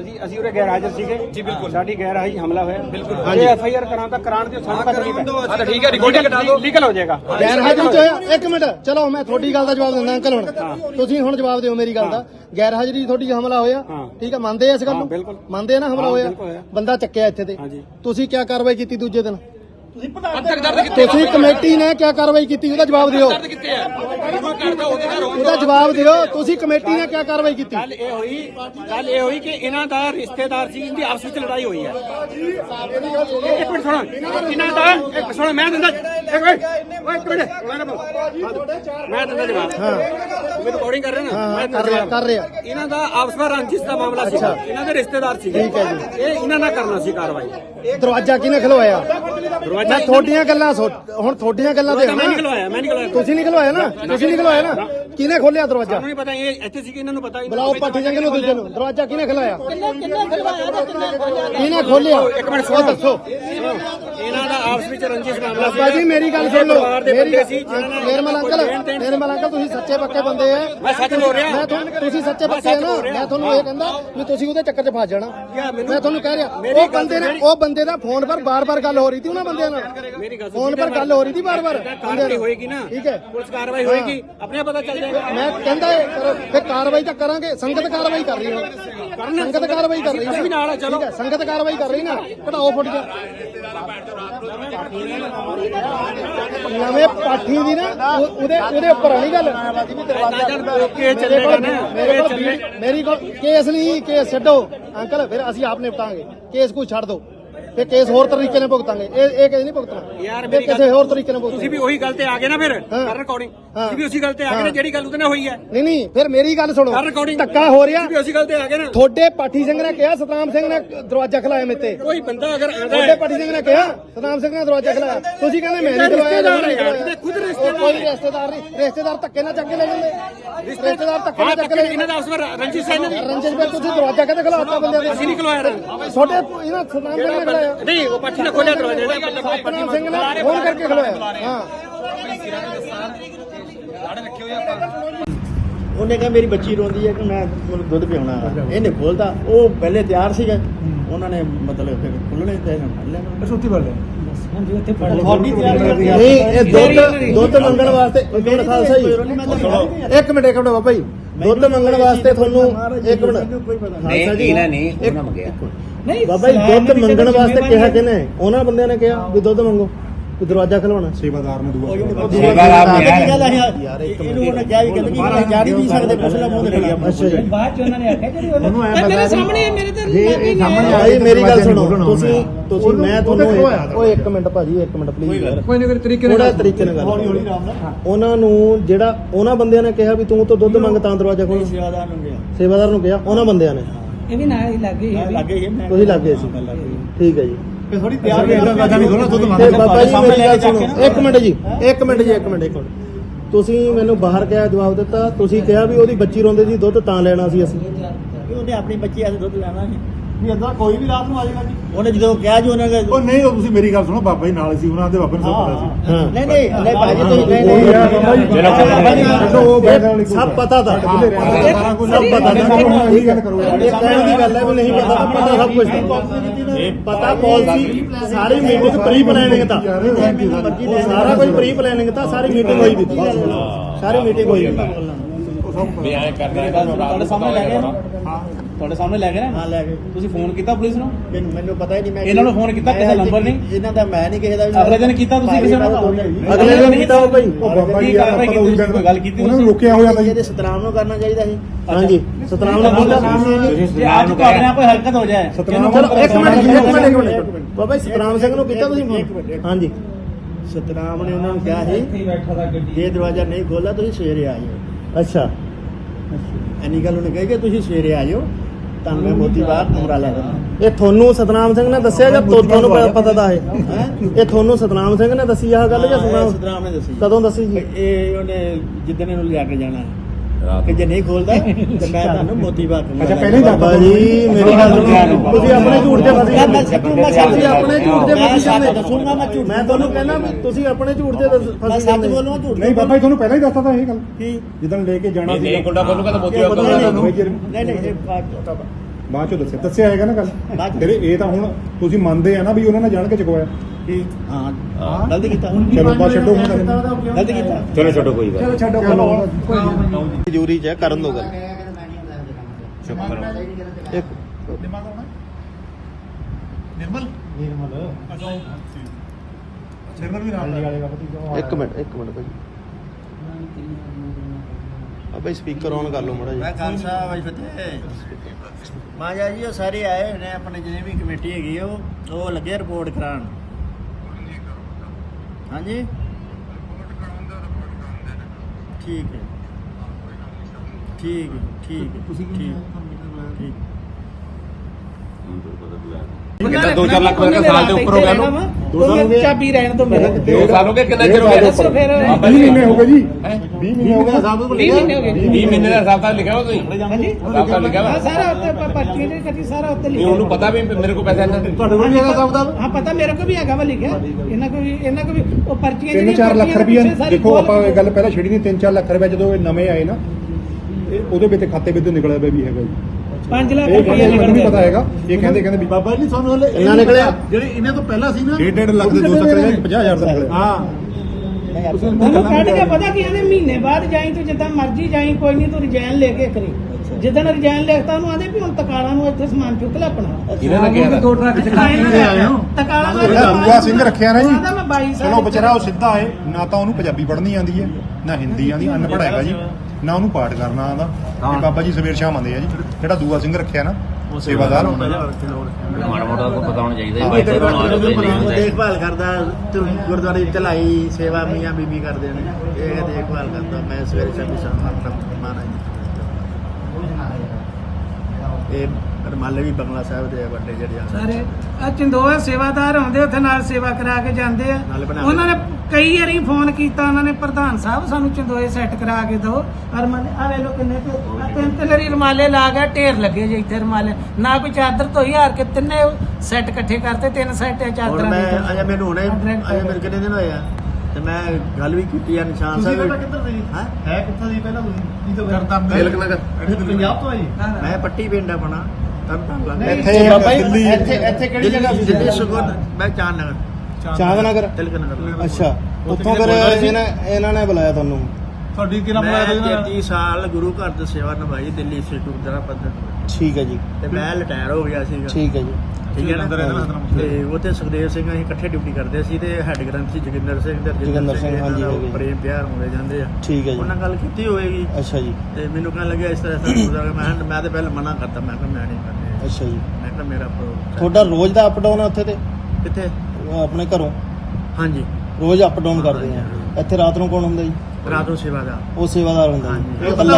ਅਸੀਂ ਅਸੀਂ ਉਰੇ ਗੈਰ ਹਾਜ਼ਰ ਸੀਗੇ। ਜੀ, ਬਿਲਕੁਲ। ਸਾਡੀ ਗੈਰ ਹਾਜ਼ਰ ਹਮਲਾ ਹੋਇਆ। ਬਿਲਕੁਲ। ਹਾਂਜੀ। ਜੇ ਐਫ ਆਈ ਆਰ ਕਰਾਂ ਤਾਂ ਕਰਾਉਣ ਦੀ ਸਾਨੂੰ ਪਤਾ ਨਹੀਂ ਹਾਂ ਤਾਂ ਠੀਕ ਹੈ ਰਿਕਾਰਡਿੰਗ ਕਢਾ ਦਿਓ। ਲੀਗਲ ਹੋ ਜਾਏਗਾ। ਗੈਰ ਹਾਜ਼ਰੀ 'ਚ ਹੋਇਆ ਇੱਕ ਮਿੰਟ। ਚਲੋ ਮੈਂ ਤੁਹਾਡੀ ਗੱਲ ਦਾ ਜਵਾਬ ਦਿੰਦਾ ਅੰਕਲ ਹੁਣ। ਤੁਸੀਂ ਹੁਣ ਜਵਾਬ ਦਿਓ ਮੇਰੀ ਗੱਲ ਦਾ। ਗੈਰ ਹਾਜ਼ਰੀ ਤੁਹਾਡੀ ਹਮਲਾ ਹੋਇਆ। ਠੀਕ ਹੈ ਮੰਨਦੇ ਆ ਇਸ ਗੱਲ ਨੂੰ? ਬਿਲਕੁਲ। ਮੰਨਦੇ ਆ ਨਾ ਹਮਲਾ ਹੋਇਆ। ਬੰਦਾ ਚੱਕਿਆ ਇੱਥੇ ਤੇ। ਤੁਸੀਂ ਕੀ ਕਾਰਵਾਈ ਕੀਤੀ ਦੂਜੇ ਦਿਨ? ਤੁਸੀਂ ਕਮੇਟੀ ਨੇ ਕੀ ਕਾਰਵਾਈ ਕੀਤੀ ਉਹਦਾ ਜਵਾਬ ਦਿਓ। ਉਹਦੇ ਜਵਾਬ ਦਿਓ ਤੁਸੀਂ ਕਮੇਟੀ ਨੇ ਕੀ ਕਾਰਵਾਈ ਕੀਤੀ? ਗੱਲ ਇਹ ਹੋਈ ਗੱਲ ਇਹ ਹੋਈ ਕਿ ਇਹਨਾਂ ਦਾ ਰਿਸ਼ਤੇਦਾਰ ਸੀ ਇਹਦੀ ਆਪਸ ਵਿੱਚ ਲੜਾਈ ਹੋਈ ਹੈ। ਇੱਕ ਮਿੰਟ ਸੁਣੋ ਇਹਨਾਂ ਦਾ ਇੱਕ ਸੁਣੋ ਮੈਂ ਦਿੰਦਾ ਇੱਕ ਮਿੰਟ ਓਏ ਇੱਕ ਮਿੰਟ ਮੈਂ ਦਿੰਦਾ ਜਵਾਬ। ਮੈਂ ਰਿਕਾਰਡਿੰਗ ਕਰ ਰਿਹਾ ਨਾ ਹਾਂ, ਮੈਂ ਕਰ ਰਿਹਾ। ਕਰ ਰਿਹਾ। ਇਹਨਾਂ ਦਾ ਆਪਸ ਵਿੱਚ ਰੰਜਿਸ਼ ਦਾ ਮਾਮਲਾ ਸੀ। ਇਹਨਾਂ ਦੇ ਰਿਸ਼ਤੇਦਾਰ ਸੀਗੇ। ਠੀਕ ਹੈ ਜੀ। ਇਹ ਇਹਨਾਂ ਨਾਲ ਕਰਨਾ ਸੀ ਕਾਰਵਾਈ। ਦਰਵਾਜ਼ਾ ਕਿਹਨੇ ਖਲਵਾਇਆ ਮੈਂ ਤੁਹਾਡੀਆਂ ਗੱਲਾਂ ਸੁਣ ਹੁਣ ਤੁਹਾਡੀਆਂ ਗੱਲਾਂ ਤੇ ਮੈਂ ਨਿਕਲਵਾਇਆ ਮੈਂ ਨਿਕਲਵਾਇਆ ਤੁਸੀਂ ਨਿਕਲਵਾਇਆ ਨਾ? ਤੁਸੀਂ ਨਿਕਲਵਾਇਆ ਨਾ? ਕਿਹਨੇ ਖੋਲਿਆ ਦਰਵਾਜ਼ਾ? ਨਹੀਂ ਪਤਾ ਇਹ ਇੱਥੇ ਸੀ ਕਿ ਇਹਨਾਂ ਨੂੰ ਪਤਾ ਹੀ ਨਹੀਂ। ਬੁਲਾਓ ਪਾਠੀ ਜੰਗ ਨੂੰ ਦੂਜੇ ਨੂੰ। ਦਰਵਾਜ਼ਾ ਕਿਹਨੇ ਖਲਾਇਆ? ਕਿੰਨੇ ਕਿੰਨੇ ਖਲਵਾਇਆ ਖੋਲਿਆ? ਇੱਕ ਮਿੰਟ ਸੁਣੋ। ਦੱਸੋ। ਇਹਨਾਂ ਦਾ ਆਪਸ ਵਿੱਚ ਰੰਜਿਸ਼ ਮਾਮਲਾ ਸੀ। ਬਾਬਾ ਜੀ ਮੇਰੀ ਗੱਲ ਸੁਣ ਲਓ। ਪਰਿਵਾਰ ਦੇ ਮੇਰੀ ਬੰਦੇ ਸੀ ਜਿਨ੍ਹਾਂ ਨਾਲ ਨਿਰਮਲ ਅੰਕਲ। ਨਿਰਮਲ ਤੁਸੀਂ ਸੱਚੇ ਪੱਕੇ ਬੰਦੇ ਆ। ਮੈਂ ਸੱਚ ਬੋਲ ਰਿਹਾ। ਮੈਂ ਤੁਹਾਨੂੰ ਤੁਸੀਂ ਸੱਚੇ ਪੱਕੇ ਆ ਨਾ। ਮੈਂ ਤੁਹਾਨੂੰ ਇਹ ਕਹਿੰਦਾ ਵੀ ਤੁਸੀਂ ਉਹਦੇ ਚੱਕਰ 'ਚ ਫਸ ਜਾਣਾ। ਮੈਂ ਤੁਹਾਨੂੰ ਕਹਿ ਰਿਹਾ ਉਹ ਬੰਦੇ ਨੇ ਉਹ ਬੰਦੇ ਦਾ ਫੋਨ ਪਰ ਬਾਰ-ਬਾਰ ਗੱਲ ਹੋ ਰਹੀ ਸੀ ਉਹਨਾਂ ਬੰਦਿਆਂ ਨਾਲ। ਫੋਨ ਪਰ ਗੱਲ ਹੋ ਰਹੀ ਸੀ ਬਾਰ-ਬਾਰ ਕਾਰਵਾਈ ਹੋਏਗੀ ਨਾ? ਠੀਕ ਹੈ। ਪੁਲਿਸ ਕਾਰਵਾਈ ਹੋਏਗੀ ਆਪਣੇ ਆਪ ਪਤਾ ਚੱਲ ਜਾਏਗਾ। ਮੈਂ ਕਹਿੰਦਾ ਫਿਰ ਕਾਰਵਾਈ ਤਾਂ ਕਰਾਂਗੇ ਸੰਗਤ ਕਾਰਵਾਈ ਕਰ ਰਹੀ ਹੈ। ਸੰਗਤ ਕਾਰਵਾਈ ਕਰ ਰਹੀ ਹੈ। ਵੀ ਨਾਲ ਚਲੋ। ਸੰਗਤ ਕਾਰਵਾਈ ਕਰ ਰਹੀ ਨਾ। ਘਟਾਓ ਫੁੱਟ ਜਾ। ਨਵੇਂ ਪਾਠੀ ਦੀ ਨਾ ਉਹ- ਉਹਦੇ ਉਹਦੇ ਉੱਪਰ ਆਣੀ ਗੱਲ। ਮੇਰੇ ਕੋਲ ਵੀਡ- ਮੇਰੀ ਕੋਲ ਕੇਸ ਨਹੀਂ ਕੇਸ ਛੱਡੋ। ਅੰਕਲ ਫਿਰ ਅਸੀਂ ਆਪ ਨਿਪਟਾਂਗੇ। ਕੇਸ ਕੋਈ ਛੱਡ ਦਿਓ ਤੇ ਕੇਸ ਹੋਰ ਤਰੀਕੇ ਨਾਲ ਭੁਗਤਾਂਗੇ। ਇਹ ਇਹ ਕੇਸ ਨਹੀਂ ਭੁਗਤਣਾ। ਯਾਰ ਇਹ ਮੇਰੀ ਗੱਲ- ਕਿਸੇ ਹੋਰ ਤਰੀਕੇ ਨਾਲ ਤੁਸੀਂ ਵੀ ਉਹੀ ਗੱਲ ਤੇ ਆ ਗਏ ਨਾ ਫਿਰ। ਕਰ ਰਿਕਾਰਡਿੰਗ। ਤੁਸੀਂ ਵੀ ਉਸੇ ਗੱਲ ਤੇ ਆ ਗਏ ਨਾ। ਜਿਹੜੀ ਗੱਲ ਉਹਦੇ ਨਾਲ ਹੋਈ ਹੈ। ਨਹੀਂ ਨਹੀਂ ਫਿਰ ਮੇਰੀ ਗੱਲ ਸੁਣੋ। ਕਰ ਰਿਕਾਰਡਿੰਗ ਧੱਕਾ ਹੋ ਰਿਹਾ। ਤੁਸੀਂ ਵੀ ਉਸੇ ਗੱਲ ਤੇ ਆ ਗਏ ਨਾ। ਤੁਹਾਡੇ ਪਾਠੀ ਸਿੰਘ ਨੇ ਕਿਹਾ ਸਤਨਾਮ ਸਿੰਘ ਨੇ ਦਰਵਾਜ਼ਾ ਖਲਾਇਆ ਮੇਤੇ ਕੋਈ ਬੰਦਾ ਅਗਰ ਆਂਦਾ ਤੁਹਾਡੇ ਹੈ ਪਾਠੀ ਸਿੰਘ ਨੇ ਕਿਹਾ ਸਤਨਾਮ ਸਿੰਘ ਨੇ ਦਰਵਾਜ਼ਾ ਖਲਾਇਆ। ਤੁਸੀਂ ਕਹਿੰਦੇ ਮੈਂ ਨਹੀਂ ਖਲਾਇਆ ਰਿਸ਼ਤੇਦਾਰ ਨਹੀਂ ਖਲਾਇਆ। ਉਹ ਕੋਈ ਰਿਸ਼ਤੇਦਾਰ ਨਹੀਂ। ਰਿਸ਼ਤੇਦਾਰ ਧੱਕੇ ਨਾਲ ਚੱਕ ਕੇ ਲੈ ਜਾਂਦੇ। ਰਿਸ਼ਤੇਦਾਰ ਧੱਕੇ ਹਾਂ ਨਾਲ ਚੱਕ ਕੇ ਲੈ ਇਹਨਾਂ ਦਾ ਆਪਸ ਵਿੱਚ ਰੰਜਿਸ਼ ਹੈ ਇਹਨਾਂ ਦੀ। ਰੰਜਨ ਤੁਸੀਂ ਦਰਵਾਜ਼ਾ ਕਿਤੇ ਖਲਾਤਾ ਬੰਦਿਆਂ ਦੇ? ਅਸੀਂ ਨਹੀਂ ਖਲਵਾਇਆ ਨਾ। ਤੁਹਾਡੇ ਇਹਨਾਂ ਸਤਨਾਮ ਸਿੰਘ ਨੇ ਖਲਾਇਆ। ਨਹੀਂ ਉਹ ਪੱਟੀ ਨੇ ਖੋਲਿਆ ਦਰਵਾਜ਼ਾ ਸਤਨਾਮ ਸਿੰਘ ਨੇ ਫੋਨ ਕਰਕੇ ਖਲਾਇਆ। ਹਾਂ। ਉਹਨੇ ਕਿਹਾ ਮੇਰੀ ਬੱਚੀ ਰੋਂਦੀ ਹੈ ਕਿ ਮੈਂ ਮੈਨੂੰ ਦੁੱਧ ਪਿਆਉਣਾ ਇਹਨੇ ਖੋਲਦਾ ਉਹ ਪਹਿਲੇ ਤਿਆਰ ਸੀਗਾ। ਉਹਨਾਂ ਨੇ ਮਤਲਬ ਫਿਰ ਖੁੱਲਣੇ ਤੇ ਇਹਨੇ ਫੜ ਲਿਆ। ਹਾਂਜੀ ਉੱਥੇ ਫੜ ਲਿਆ। ਤੁਹਾਡੀ ਤਿਆਰ ਕਰਦੀ ਨਹੀਂ ਇਹ ਦੁੱਧ ਦੁੱਧ ਮੰਗਣ ਵਾਸਤੇ ਖਾਲਸਾ ਜੀ। ਇੱਕ ਮਿੰਟ ਇੱਕ ਮਿੰਟ ਬਾਬਾ ਜੀ। ਦੁੱਧ ਮੰਗਣ ਵਾਸਤੇ ਤੁਹਾਨੂੰ ਇੱਕ ਮਿੰਟ। ਨਹੀਂ। ਇਹਨਾਂ ਨਹੀਂ ਉਹਨਾਂ ਨਹੀਂ ਬਾਬਾ ਜੀ ਦੁੱਧ ਮੰਗਣ ਵਾਸਤੇ ਕਿਹਾ ਕਿਨੇ ਉਹਨਾਂ ਬੰਦਿਆਂ ਨੇ ਕਿਹਾ ਵੀ ਦੁੱਧ ਮੰਗੋ। ਵੀ ਦਰਵਾਜ਼ਾ ਖਲਵਾਉਣਾ ਸੇਵਾਦਾਰ ਯਾਰ ਇਹਨੂੰ ਉਹਨੇ ਕਿਹਾ ਵੀ ਕਹਿੰਦੇ ਕਿ ਮੈਂ ਜਾ ਨਹੀਂ ਸਕਦੇ ਪੁੱਛਣਾ ਮੂੰਹ ਤੇ ਲੱਗਿਆ ਅੱਛਾ ਜੀ। ਬਾਅਦ ਚ ਉਹਨਾਂ ਨੇ ਆਖਿਆ ਕਿ ਉਹਨੂੰ ਮੇਰੇ ਸਾਹਮਣੇ ਮੇਰੇ ਤੇ ਲੱਗੀ ਭਾਈ ਮੇਰੀ ਗੱਲ ਸੁਣੋ। ਤੁਸੀਂ ਤੁਸੀਂ ਮੈਂ ਤੁਹਾਨੂੰ ਓਏ ਇੱਕ ਮਿੰਟ ਭਾਜੀ ਇੱਕ ਮਿੰਟ ਪਲੀਜ਼ ਯਾਰ ਕੋਈ ਨਹੀਂ ਤਰੀਕੇ ਥੋੜਾ ਤਰੀਕੇ ਨਾਲ ਗੱਲ ਉਹਨਾਂ ਨੂੰ ਜਿਹੜਾ ਉਹਨਾਂ ਬੰਦਿਆਂ ਨੇ ਕਿਹਾ ਵੀ ਤੂੰ ਤਾਂ ਦੁੱਧ ਮੰਗ ਤਾਂ ਦਰਵਾਜ਼ਾ ਖੋਲ ਸੇਵਾਦਾਰ ਨੂੰ ਗਿਆ ਸੇਵਾਦਾਰ ਨੂੰ ਕਿਹਾ ਉਹਨਾਂ ਬੰਦਿਆਂ ਨੇ। ਇਹ ਵੀ ਨਾਲ ਹੀ ਲੱਗੀ ਇਹ ਵੀ। ਲੱਗੇ ਹੀ ਮੈਂ ਤੁਸੀਂ ਲੱਗੇ ਸੀ। ਠੀਕ ਹੈ ਜੀ। ਥੋੜੀ ਤਿਆਰ ਵੀ ਦਰਵਾਜ਼ਾ ਨਹੀਂ ਖੋਲਣਾ ਦੁੱਧ ਤੇ ਬਾਬਾ ਜੀ ਮੇਰੀ ਗੱਲ ਸੁਣੋ। ਇੱਕ ਮਿੰਟ ਜੀ ਇੱਕ ਮਿੰਟ ਜੀ ਇੱਕ ਮਿੰਟ ਇੱਕ ਮਿੰਟ। ਤੁਸੀਂ ਮੈਨੂੰ ਬਾਹਰ ਕਿਹਾ ਜਵਾਬ ਦਿੱਤਾ। ਤੁਸੀਂ ਕਿਹਾ ਵੀ ਉਹਦੀ ਬੱਚੀ ਰੋਂਦੇ ਸੀ ਦੁੱਧ ਤਾਂ ਲੈਣਾ ਸੀ ਅਸੀਂ। ਉਹਨੇ ਆਪਣੀ ਬੱਚੀ ਆਸੇ ਦੁੱਧ ਲੈਣਾ ਸੀ। ਨਹੀਂ ਏਦਾਂ ਕੋਈ ਵੀ ਰਾਤ ਨੂੰ ਆ ਜਾਏਗਾ ਜੀ। ਉਹਨੇ ਜਦੋਂ ਕਿਹਾ ਜੀ ਉਹਨਾਂ ਉਹ ਨਹੀਂ ਉਹ ਤੁਸੀਂ ਮੇਰੀ ਗੱਲ ਸੁਣੋ ਬਾਬਾ ਜੀ ਨਾਲ ਸੀ ਉਹਨਾਂ ਦੇ ਬਾਬੇ ਨੂੰ ਸਭ ਪਤਾ ਸੀ। ਨਹੀਂ ਨਹੀਂ ਨਹੀਂ ਭਾਜੀ ਤੁਸੀਂ ਨਹੀਂ ਨਹੀਂ। ਸਭ ਪਤਾ ਤਾਂ ਸਭ ਪਤਾ ਤਾਂ ਇਹੀ ਗੱਲ ਕਰੋ। ਇਹ ਕਹਿਣ ਦੀ ਗੱਲ ਹੈ ਵੀ ਨਹੀਂ ਪਤਾ ਪਤਾ ਸਭ ਕੁਝ। ਤਾਂ ਪਤਾ ਪਾਲਿਸੀ ਸਾਰੀ ਮੀਟਿੰਗ ਪ੍ਰੀ ਪਲੈਨਿੰਗ ਤਾਂ। ਉਹ ਸਾਰਾ ਕੁਝ ਪ੍ਰੀ ਪਲੈਨਿੰਗ ਤਾਂ ਸਾਰੀ ਮੀਟਿੰਗ ਹੋਈ ਵੀ ਤੀ। ਸਾਰੀ ਮੀਟਿੰਗ ਹੋਈ। ਵੀ ਤੀ। ਤੁਹਾਡੇ ਸਾਹਮਣੇ ਲੈ ਗਏ ਨਾ। ਤੁਹਾਡੇ ਸਾਹਮਣੇ ਲੈ ਗਏ ਨਾ? ਹਾਂ ਲੈ ਗਏ ਤੁਸੀਂ ਫੋਨ ਕੀਤਾ ਪੁਲਿਸ ਨੂੰ? ਮੈਨੂੰ ਮੈਨੂੰ ਪਤਾ ਹੀ ਨਹੀਂ ਮੈਂ ਇਹਨਾਂ ਨੂੰ phone ਕੀਤਾ, ਕਿਸੇ ਦਾ number ਨਹੀਂ? ਇਹਨਾਂ ਦਾ ਮੈਂ ਨਹੀਂ ਕਿਸੇ ਦਾ ਵੀ ਅਗਲੇ ਦਿਨ ਕੀਤਾ ਤੁਸੀਂ ਕਿਸੇ ਨੂੰ? ਅਗਲੇ ਦਿਨ ਕੀਤਾ ਉਹ ਭਾਈ। ਉਹ ਬਾਬਾ ਕੀ ਜੀ ਆਪਾਂ ਤਾਂ? ਕੋਈ ਗੱਲ ਕੀਤੀ ਉਹਨਾਂ ਨੂੰ? ਰੋਕਿਆ ਹੋਇਆ ਤਾਂ ਜੀ ਇਹਦੇ ਸਤਨਾਮ ਨੂੰ ਕਰਨਾ ਚਾਹੀਦਾ ਸੀ। ਹਾਂਜੀ। ਸਤਨਾਮ ਨਾਲ ਕੀਤਾ ਜੇ ਅੱਜ ਤੁਹਾਡੇ ਨਾਲ ਕੋਈ ਹਰਕਤ ਹੋ ਜਾਏ ਸਤਨਾਮ ਚਲੋ ਇੱਕ ਮਿੰਟ ਇੱਕ ਮਿੰਟ ਇੱਕ ਮਿੰਟ। ਬਾਬਾ ਜੀ ਸਤਨਾਮ ਸਿੰਘ ਨੂੰ ਕੀਤਾ ਤੁਸੀਂ ਫੋਨ? ਹਾਂਜੀ। ਸਤਨਾਮ ਨੇ ਉਹਨਾਂ ਨੂੰ ਕਿਹਾ ਸੀ ਜੇ ਦਰਵਾਜ਼ਾ ਨਹੀਂ ਖੋਲਾ ਤੁਸੀਂ ਸਵੇਰੇ ਆ ਜਾਓ ਅੱਛਾ। ਐਨੀ ਗੱਲ ਉਹਨੇ ਕਹੀ ਕਿ ਤੁਸੀਂ ਸਵੇਰੇ ਆ ਜਾਓ ਤੁਹਾਨੂੰ ਮੈਂ ਮੋਤੀ ਬਾਗ ਕਮਰਾ ਲੈ ਦਿੰਦਾ ਇਹ ਤੁਹਾਨੂੰ ਸਤਨਾਮ ਸਿੰਘ ਨੇ ਦੱਸਿਆ ਜਾਂ ਤੁ- ਤੁਹਾਨੂੰ ਪ- ਪਤਾ ਤਾਂ ਹੈ? ਇਹ ਤੁਹਾਨੂੰ ਸਤਨਾਮ ਸਿੰਘ ਨੇ ਦੱਸੀ ਆਹ ਗੱਲ ਜਾਂ ਇਹ ਸਤਨਾਮ ਸਤਨਾਮ ਨੇ ਦੱਸੀ। ਕਦੋਂ ਦੱਸੀ ਜੀ? ਇਹ ਉਹਨੇ ਜਿੱਦਣ ਇਹਨੂੰ ਲਿਆ ਕੇ ਜਾਣਾ ਕਿ ਜੇ ਨਹੀਂ ਖੋਲਦਾ ਤੇ ਮੈਂ ਤੁਹਾਨੂੰ ਮੋਤੀ ਬਾਗ ਕਮਰਾ ਅੱਛਾ, ਪਹਿਲਾਂ ਹੀ ਦਿੰਦਾ। ਬਾਬਾ ਜੀ ਮੇਰੀ ਗੱਲ ਸੁਣੋ। ਤੁਸੀਂ ਆਪਣੇ ਝੂਠ ਤੇ ਫਸ ਮੈਂ- ਜਾਂਦੇ ਸੱਚੂ ਸੱਚ ਆਪਣੇ ਝੂਠ ਤੇ ਫਸ ਸੱਚ ਜਾਂਦੇ ਦੱਸੂੰਗਾ ਮੈਂ ਝੂਠ ਮੈਂ ਤੁਹਾਨੂੰ ਕਹਿੰਦਾ ਵੀ ਤੁਸੀਂ ਆਪਣੇ ਝੂਠ ਤੇ ਦੱਸ- ਮੈਂ ਫਸ ਸੱਚ ਜਾਂਦੇ ਬੋਲੂੰਗਾ ਝੂਠ ਨਹੀਂ ਬਾਬਾ ਜੀ ਤੁਹਾਨੂੰ ਪਹਿਲਾਂ ਹੀ ਦੱਸਤਾ ਤਾਂ ਇਹ ਗੱਲ। ਕੀ? ਜਿੱਦਣ ਲੈ ਕੇ ਜਾਣਾ ਸੀ ਕੁੰਡਾ ਖੋਲੂਗਾ ਤਾਂ ਮੋਤੀ ਨਹੀਂ। ਤੁਹਾਨੂੰ। ਨਹੀਂ ਨਹੀਂ ਇਹ ਬਾਤ- ਬਾਅਦ ਚੋਂ ਦੱਸਿਆ। ਦੱਸਿਆ ਹੈਗਾ ਨਾ ਗੱਲ। ਫਿਰ ਇਹ ਤਾਂ ਹੁਣ ਤੁਸੀਂ ਮੰਨਦੇ ਆ ਨਾ ਵੀ ਉਹਨਾਂ ਨੇ ਜਾਣ ਕੇ ਚੁਕਵਾਇਆ। ਕੀ ਹਾਂ ਗਲਤੀ ਕੀਤਾ। ਚਲੋ ਬਾ ਛੱਡੋ ਹੁਣ ਗਲਤੀ ਕੀਤਾ। ਚਲੋ ਛੱਡੋ ਕੋਈ ਗੱਲ ਚਲੋ ਛੱਡੋ ਗੱਲ ਜ਼ਰੂਰੀ ਚ ਕਰਨ ਦੋ ਗੱਲ। ਇੱਕ ਨਿਰਮਲ ਵੀ ਨਾਲ ਇੱਕ ਮਿੰਟ ਇੱਕ ਮਿੰਟ ਭਾਈ। ਆ ਭਾਈ ਸਪੀਕਰ ਔਨ ਕਰ ਲਓ ਮੜਾ ਜੀ ਮੈਂ ਖਾਲਸਾ ਵਾਹਿ ਫਤਿਹ। ਮਾਜਾ ਜੀ ਉਹ ਸਾਰੇ ਆਏ ਹੋਏ ਨੇ ਆਪਣੇ ਜਿਹੜੇ ਵੀ ਕਮੇਟੀ ਹੈਗੀ ਉਹ ਉਹ ਲੱਗੇ ਰਿਪੋਰਟ ਕਰਾਉਣ। ਹਾਂਜੀ? ਠੀਕ ਹੈ। ਠੀਕ ਹੈ, ਠੀਕ ਹੈ, ਤੁਸੀਂ ਕੀ ਠੀਕ। ਹੈ, ਠੀਕ। ਹੁਣ ਤੈਨੂੰ ਪਤਾ ਕਿੰਨਾ 2-4 ਲੱਖ ਰੁਪਏ ਸਾਲ ਦੇ ਉੱਪਰ ਹੋ ਗਿਆ ਨੂੰ ਦੋ ਸਾਲ ਹੋ ਗਏ। ਚਾਬੀ ਰਹਿਣ ਤੋਂ ਮੇਰੇ ਦੋ ਸਾਲ ਹੋ ਗਏ ਕਿੰਨਾ ਚਿਰ ਹੋ ਗਿਆ ਦੱਸੋ ਫਿਰ। 20 ਮਹੀਨੇ ਹੋ ਗਏ ਜੀ। 20 ਮਹੀਨੇ ਹੋ ਗਏ ਸਾਹਿਬ 20 ਮਹੀਨੇ ਹੋ ਗਏ 20 ਮਹੀਨੇ ਦਾ ਹਿਸਾਬ ਤਾਂ ਲਿਖਿਆ ਵਾ ਤੁਸੀਂ। ਹਾਂਜੀ। ਹਿਸਾਬ ਤਾਂ ਲਿਖਿਆ ਵਾ ਹਾਂ ਸਾਰਾ ਉੱਤੇ ਪ- ਪਰਚੀ ਦੇ ਕਦੀ ਸਾਰਾ ਉੱਤੇ ਨਹੀਂ ਲਿਖਿਆ ਉਹਨੂੰ ਪਤਾ ਵੀ ਮੇਰੇ ਕੋਲ ਪੈਸਾ ਇੰਨਾ ਤੁਹਾਡੇ ਕੋਲ ਵੀ ਹੈਗਾ ਸਾਹਿਬ ਦਾ ਹਾਂ ਪਤਾ ਮੇਰੇ ਕੋ ਵੀ ਹੈਗਾ ਵਾ ਲਿਖਿਆ। ਇਹਨਾਂ ਕੋ ਵੀ ਇਹਨਾਂ ਕੋ ਵੀ ਉਹ ਪਰਚੀਆਂ 3-4 ਲੱਖ ਰੁਪਏ ਪਿੱਛੇ ਸਾਰੀ ਦੇਖੋ ਖੋਲ- ਆਪਾਂ ਇਹ ਗੱਲ ਪਹਿਲਾਂ ਛੇੜੀ ਨਹੀਂ 3-4 ਲੱਖ ਰੁਪਏ ਜਦੋਂ ਇਹ ਨਵੇਂ ਆਏ ਨਾ ਇਹ ਉਹਦੇ ਵਿੱਚ ਖਾਤੇ ਵਿੱਚ ਨਿਕਲਿਆ ਵੀ ਹੈਗਾ ਜੀ। ਪੰਜ ਲੱਖ ਇਹ ਰੁਪਏ ਕਹਿੰਦੇ ਮੈਨੂੰ ਵੀ ਨਿਕਲ ਪਤਾ ਹੈਗਾ। ਇਹ ਕਹਿੰਦੇ ਕਹਿੰਦੇ ਵੀ ਬਾਬਾ ਜੀ ਤੁਹਾਨੂੰ ਹਲੇ ਇੰਨਾ ਨਿਕਲਿਆ? ਜਿਹੜੇ ਇਹਨੇ ਤੋਂ ਪਹਿਲਾਂ ਸੀ ਨਾ 1.5 ਲੱਖ ਦੇ ਦੋ ਚੱਕਰ 50000 ਦਾ ਨਿਕਲਿਆ। ਹਾਂ। ਤੁਹਾਨੂੰ ਕੱਢ ਕੇ ਪਤਾ ਕਿ ਇਹਨੇ ਮਹੀਨੇ ਬਾਅਦ ਜਾਈ ਤੂੰ ਜਿੱਦਾਂ ਮਰਜ਼ੀ ਜਾਈ ਕੋਈ ਨਹੀਂ ਤੂੰ ਰਿਜ਼ਾਈਨ ਲੈ ਕੇ ਕਰੀ। ਜਿੱਦਾਂ ਰਿਜ਼ਾਈਨ ਲਿਖਤਾ ਉਹਨੂੰ ਆਂਦੇ ਵੀ ਹੁਣ ਤਕਾਲਾ ਨੂੰ ਇੱਥੇ ਸਮਾਨ ਚੁੱਕ ਲੈ ਆਪਣਾ। ਇਹਨਾਂ ਨੇ ਕਿਹਾ ਤਕਾਲਾ ਨੂੰ ਜਿਹੜਾ ਦੂਆ ਸਿੰਘ ਰੱਖਿਆ ਨਾ ਜੀ। ਆਂਹਦਾ ਮੈਂ 22 ਸਾਲ ਚਲੋ ਵਿਚਾਰਾ ਉਹ ਸਿੱਧਾ ਏ ਨਾ ਤਾਂ ਉਹਨੂੰ ਪੰਜਾਬੀ ਪੜ੍ਹਨੀ ਆਉਂਦੀ ਹੈ ਨਾ ਹਿੰਦੀ ਆਉਂਦੀ ਅਨਪੜ੍ਹ ਹੈਗਾ ਜੀ। ਨਾ ਉਹਨੂੰ ਪਾਠ ਕਰਨਾ ਆਉਂਦਾ ਇਹ ਬਾਬਾ ਜੀ ਸਵੇਰ ਸ਼ਾਮ ਆਉਂਦੇ ਆ ਜੀ। ਜਿਹੜਾ ਦੂਆ ਸਿੰਘ ਰੱਖਿਆ ਨਾ ਸੇਵਾਦਾਰ ਮਾੜਾ ਮੋਟਾ ਇਹ ਤੇ ਬਾਬਾ ਦੇਖਭਾਲ ਕਰਦਾ ਗੁਰਦੁਆਰੇ ਚਲਾਈ ਸੇਵਾ ਮੀਆਂ ਬੀਬੀ ਕਰਦੇ ਨੇ। ਇਹ ਦੇਖਭਾਲ ਕਰਦਾ ਮੈਂ ਸਵੇਰੇ ਸ਼ਾਮੀ ਸ਼ਾਮ ਆਪਣਾ ਮਾਨਾ ਜੀ। ਇਹ ਰਮਾਲੇ ਵੀ ਬੰਗਲਾ ਸਾਹਿਬ ਦੇ ਆ ਵੱਡੇ ਜਿਹੜੇ ਆ। ਸਾਰੇ ਆ ਚੰਦੋਆ ਸੇਵਾਦਾਰ ਆਉਂਦੇ ਉੱਥੇ ਨਾਲ ਸੇਵਾ ਕਰਾ ਕੇ ਜਾਂਦੇ ਆ। ਨਾਲੇ ਬਣਾ ਉਹਨਾਂ ਨੇ ਕਈ ਵਾਰੀ ਫੋਨ ਕੀਤਾ ਉਹਨਾਂ ਨੇ ਪ੍ਰਧਾਨ ਸਾਹਿਬ ਸਾਨੂੰ ਚੰਦੋਏ ਸੈੱਟ ਕਰਾ ਕੇ ਦਿਓ ਰਮਾਲੇ ਆ ਵੇ ਲੋ ਕਿੰਨੇ ਤੇ ਆਹ ਤਿੰਨ ਤਿੰਨ ਵਾਰੀ ਰਮਾਲੇ ਲਾ ਗਿਆ ਢੇਰ ਲੱਗੇ ਜੇ ਇੱਥੇ ਰਮਾਲੇ। ਨਾ ਕੋਈ ਚਾਦਰ ਧੋਈ ਹਾਰ ਕੇ ਤਿੰਨੇ ਸੈੱਟ ਇਕੱਠੇ ਕਰਤੇ ਤਿੰਨ ਸੈੱਟ ਹੁਣ ਚਾਦਰਾਂ ਮੈਂ ਦੇ। ਅਜੇ ਮੈਨੂੰ ਹੁਣੇ ਅਜੇ ਮੇਰੇ ਕਿੰਨੇ ਦਿਨ ਹੋਏ ਆ? ਤੇ ਮੈਂ ਗੱਲ ਵੀ ਕੀਤੀ ਆ ਨਿਸ਼ਾਨ ਸਾਹਿਬ ਤੁਸੀਂ ਕਿੱਧਰ ਸੀ? ਹੈ? ਹੈ ਕਿੱਥੋਂ ਦੀ ਪਹਿਲਾਂ ਤੁਸੀਂ? ਕੀ ਤੋਂ ਕਰਦਾ? ਤਿਲਕ ਨਗਰ। ਪੰਜਾਬ ਤੋਂ ਆਈ ਮੈਂ ਪੱਟੀ ਪਿੰਡ ਆਪਣਾ। ਤਰਨ ਤਾਰਨ ਇੱਥੇ ਬਾਬਾ ਜੀ, ਦਿੱਲੀ ਇੱਥੇ ਇੱਥੇ ਕਿਹੜੀ ਜਗ੍ਹਾ ਸੀ? ਦਿੱਲੀ ਸੁਗਰ ਮੈਂ ਚਾਰ ਨਗਰ ਚਾਹਨਗਰ ਤਿਲਕ ਨਗਰ। ਅੱਛਾ ਉੱਥੋਂ ਫਿਰ ਇਹਨਾਂ ਇਹਨਾਂ ਨੇ ਬੁਲਾਇਆ ਤੁਹਾਨੂੰ? ਤੁਹਾਡੀ ਕਿਹੜਾ ਮੈਂ 33 ਸਾਲ ਗੁਰੂ ਘਰ ਦੀ ਸੇਵਾ ਨਿਭਾਈ ਦਿੱਲੀ ਸੇ ਗੁਰਦੁਆਰਾ ਪੱਧਰ ਤੇ। ਠੀਕ ਹੈ ਜੀ। ਤੇ ਮੈਂ ਰਿਟਾਇਰ ਹੋ ਗਿਆ ਸੀਗਾ। ਠੀਕ ਹੈ ਜੀ। ਠੀਕ ਹੈ ਨਾ? ਤੇ ਉੱਥੇ ਸੁਖਦੇਵ ਸਿੰਘ ਅਸੀਂ ਇਕੱਠੇ ਡਿਊਟੀ ਕਰਦੇ ਸੀ ਤੇ ਹੈੱਡ ਗ੍ਰੰਥ ਸੀ ਜੋਗਿੰਦਰ ਸਿੰਘ ਤੇ ਜੋਗਿੰਦਰ ਸਿੰਘ, ਹਾਂਜੀ, ਦਾ ਹੈਗੇ। ਪ੍ਰੇਮ ਪਿਆਰ ਹੁੰਦੇ ਜਾਂਦੇ ਆ। ਠੀਕ ਹੈ ਜੀ। ਉਹਨਾਂ ਨਾਲ ਗੱਲ ਕੀਤੀ ਹੋਏਗੀ। ਅੱਛਾ ਜੀ। ਤੇ ਮੈਨੂੰ ਕਹਿਣ ਲੱਗਿਆ ਇਸ ਤਰ੍ਹਾਂ ਇਸ ਤਰ੍ਹਾਂ ਮੈਂ ਮੈਂ ਤੇ ਪਹਿਲਾਂ ਮਨਾ ਕਰਤਾ। ਮੈਂ ਕਿਹਾ ਮੈਂ ਨਹੀਂ ਕਰਨੀ। ਅੱਛਾ ਜੀ। ਮੈਂ ਕਿਹਾ ਮੇਰਾ ਪ੍ਰੋ- ਤੁਹਾਡਾ ਰੋਜ਼ ਦਾ ਅਪ ਡਾਊਨ ਹੈ ਉੱਥੇ ਤੇ? ਕਿੱਥੇ? ਆਪਣੇ ਘਰੋਂ? ਹਾਂਜੀ। ਰੋਜ਼ ਅਪ ਡਾਊਨ ਕਰਦੇ ਆ। ਇੱਥੇ ਰਾਤ ਨੂੰ ਕੌਣ ਹੁੰਦਾ ਜੀ? ਰਾਤ ਨੂੰ ਸੇਵਾ ਦਾ। ਉਹ ਸੇਵਾਦਾਰ ਹੁੰਦਾ ਹਾਂਜੀ। ਜੀ ਇਕੱਲਾ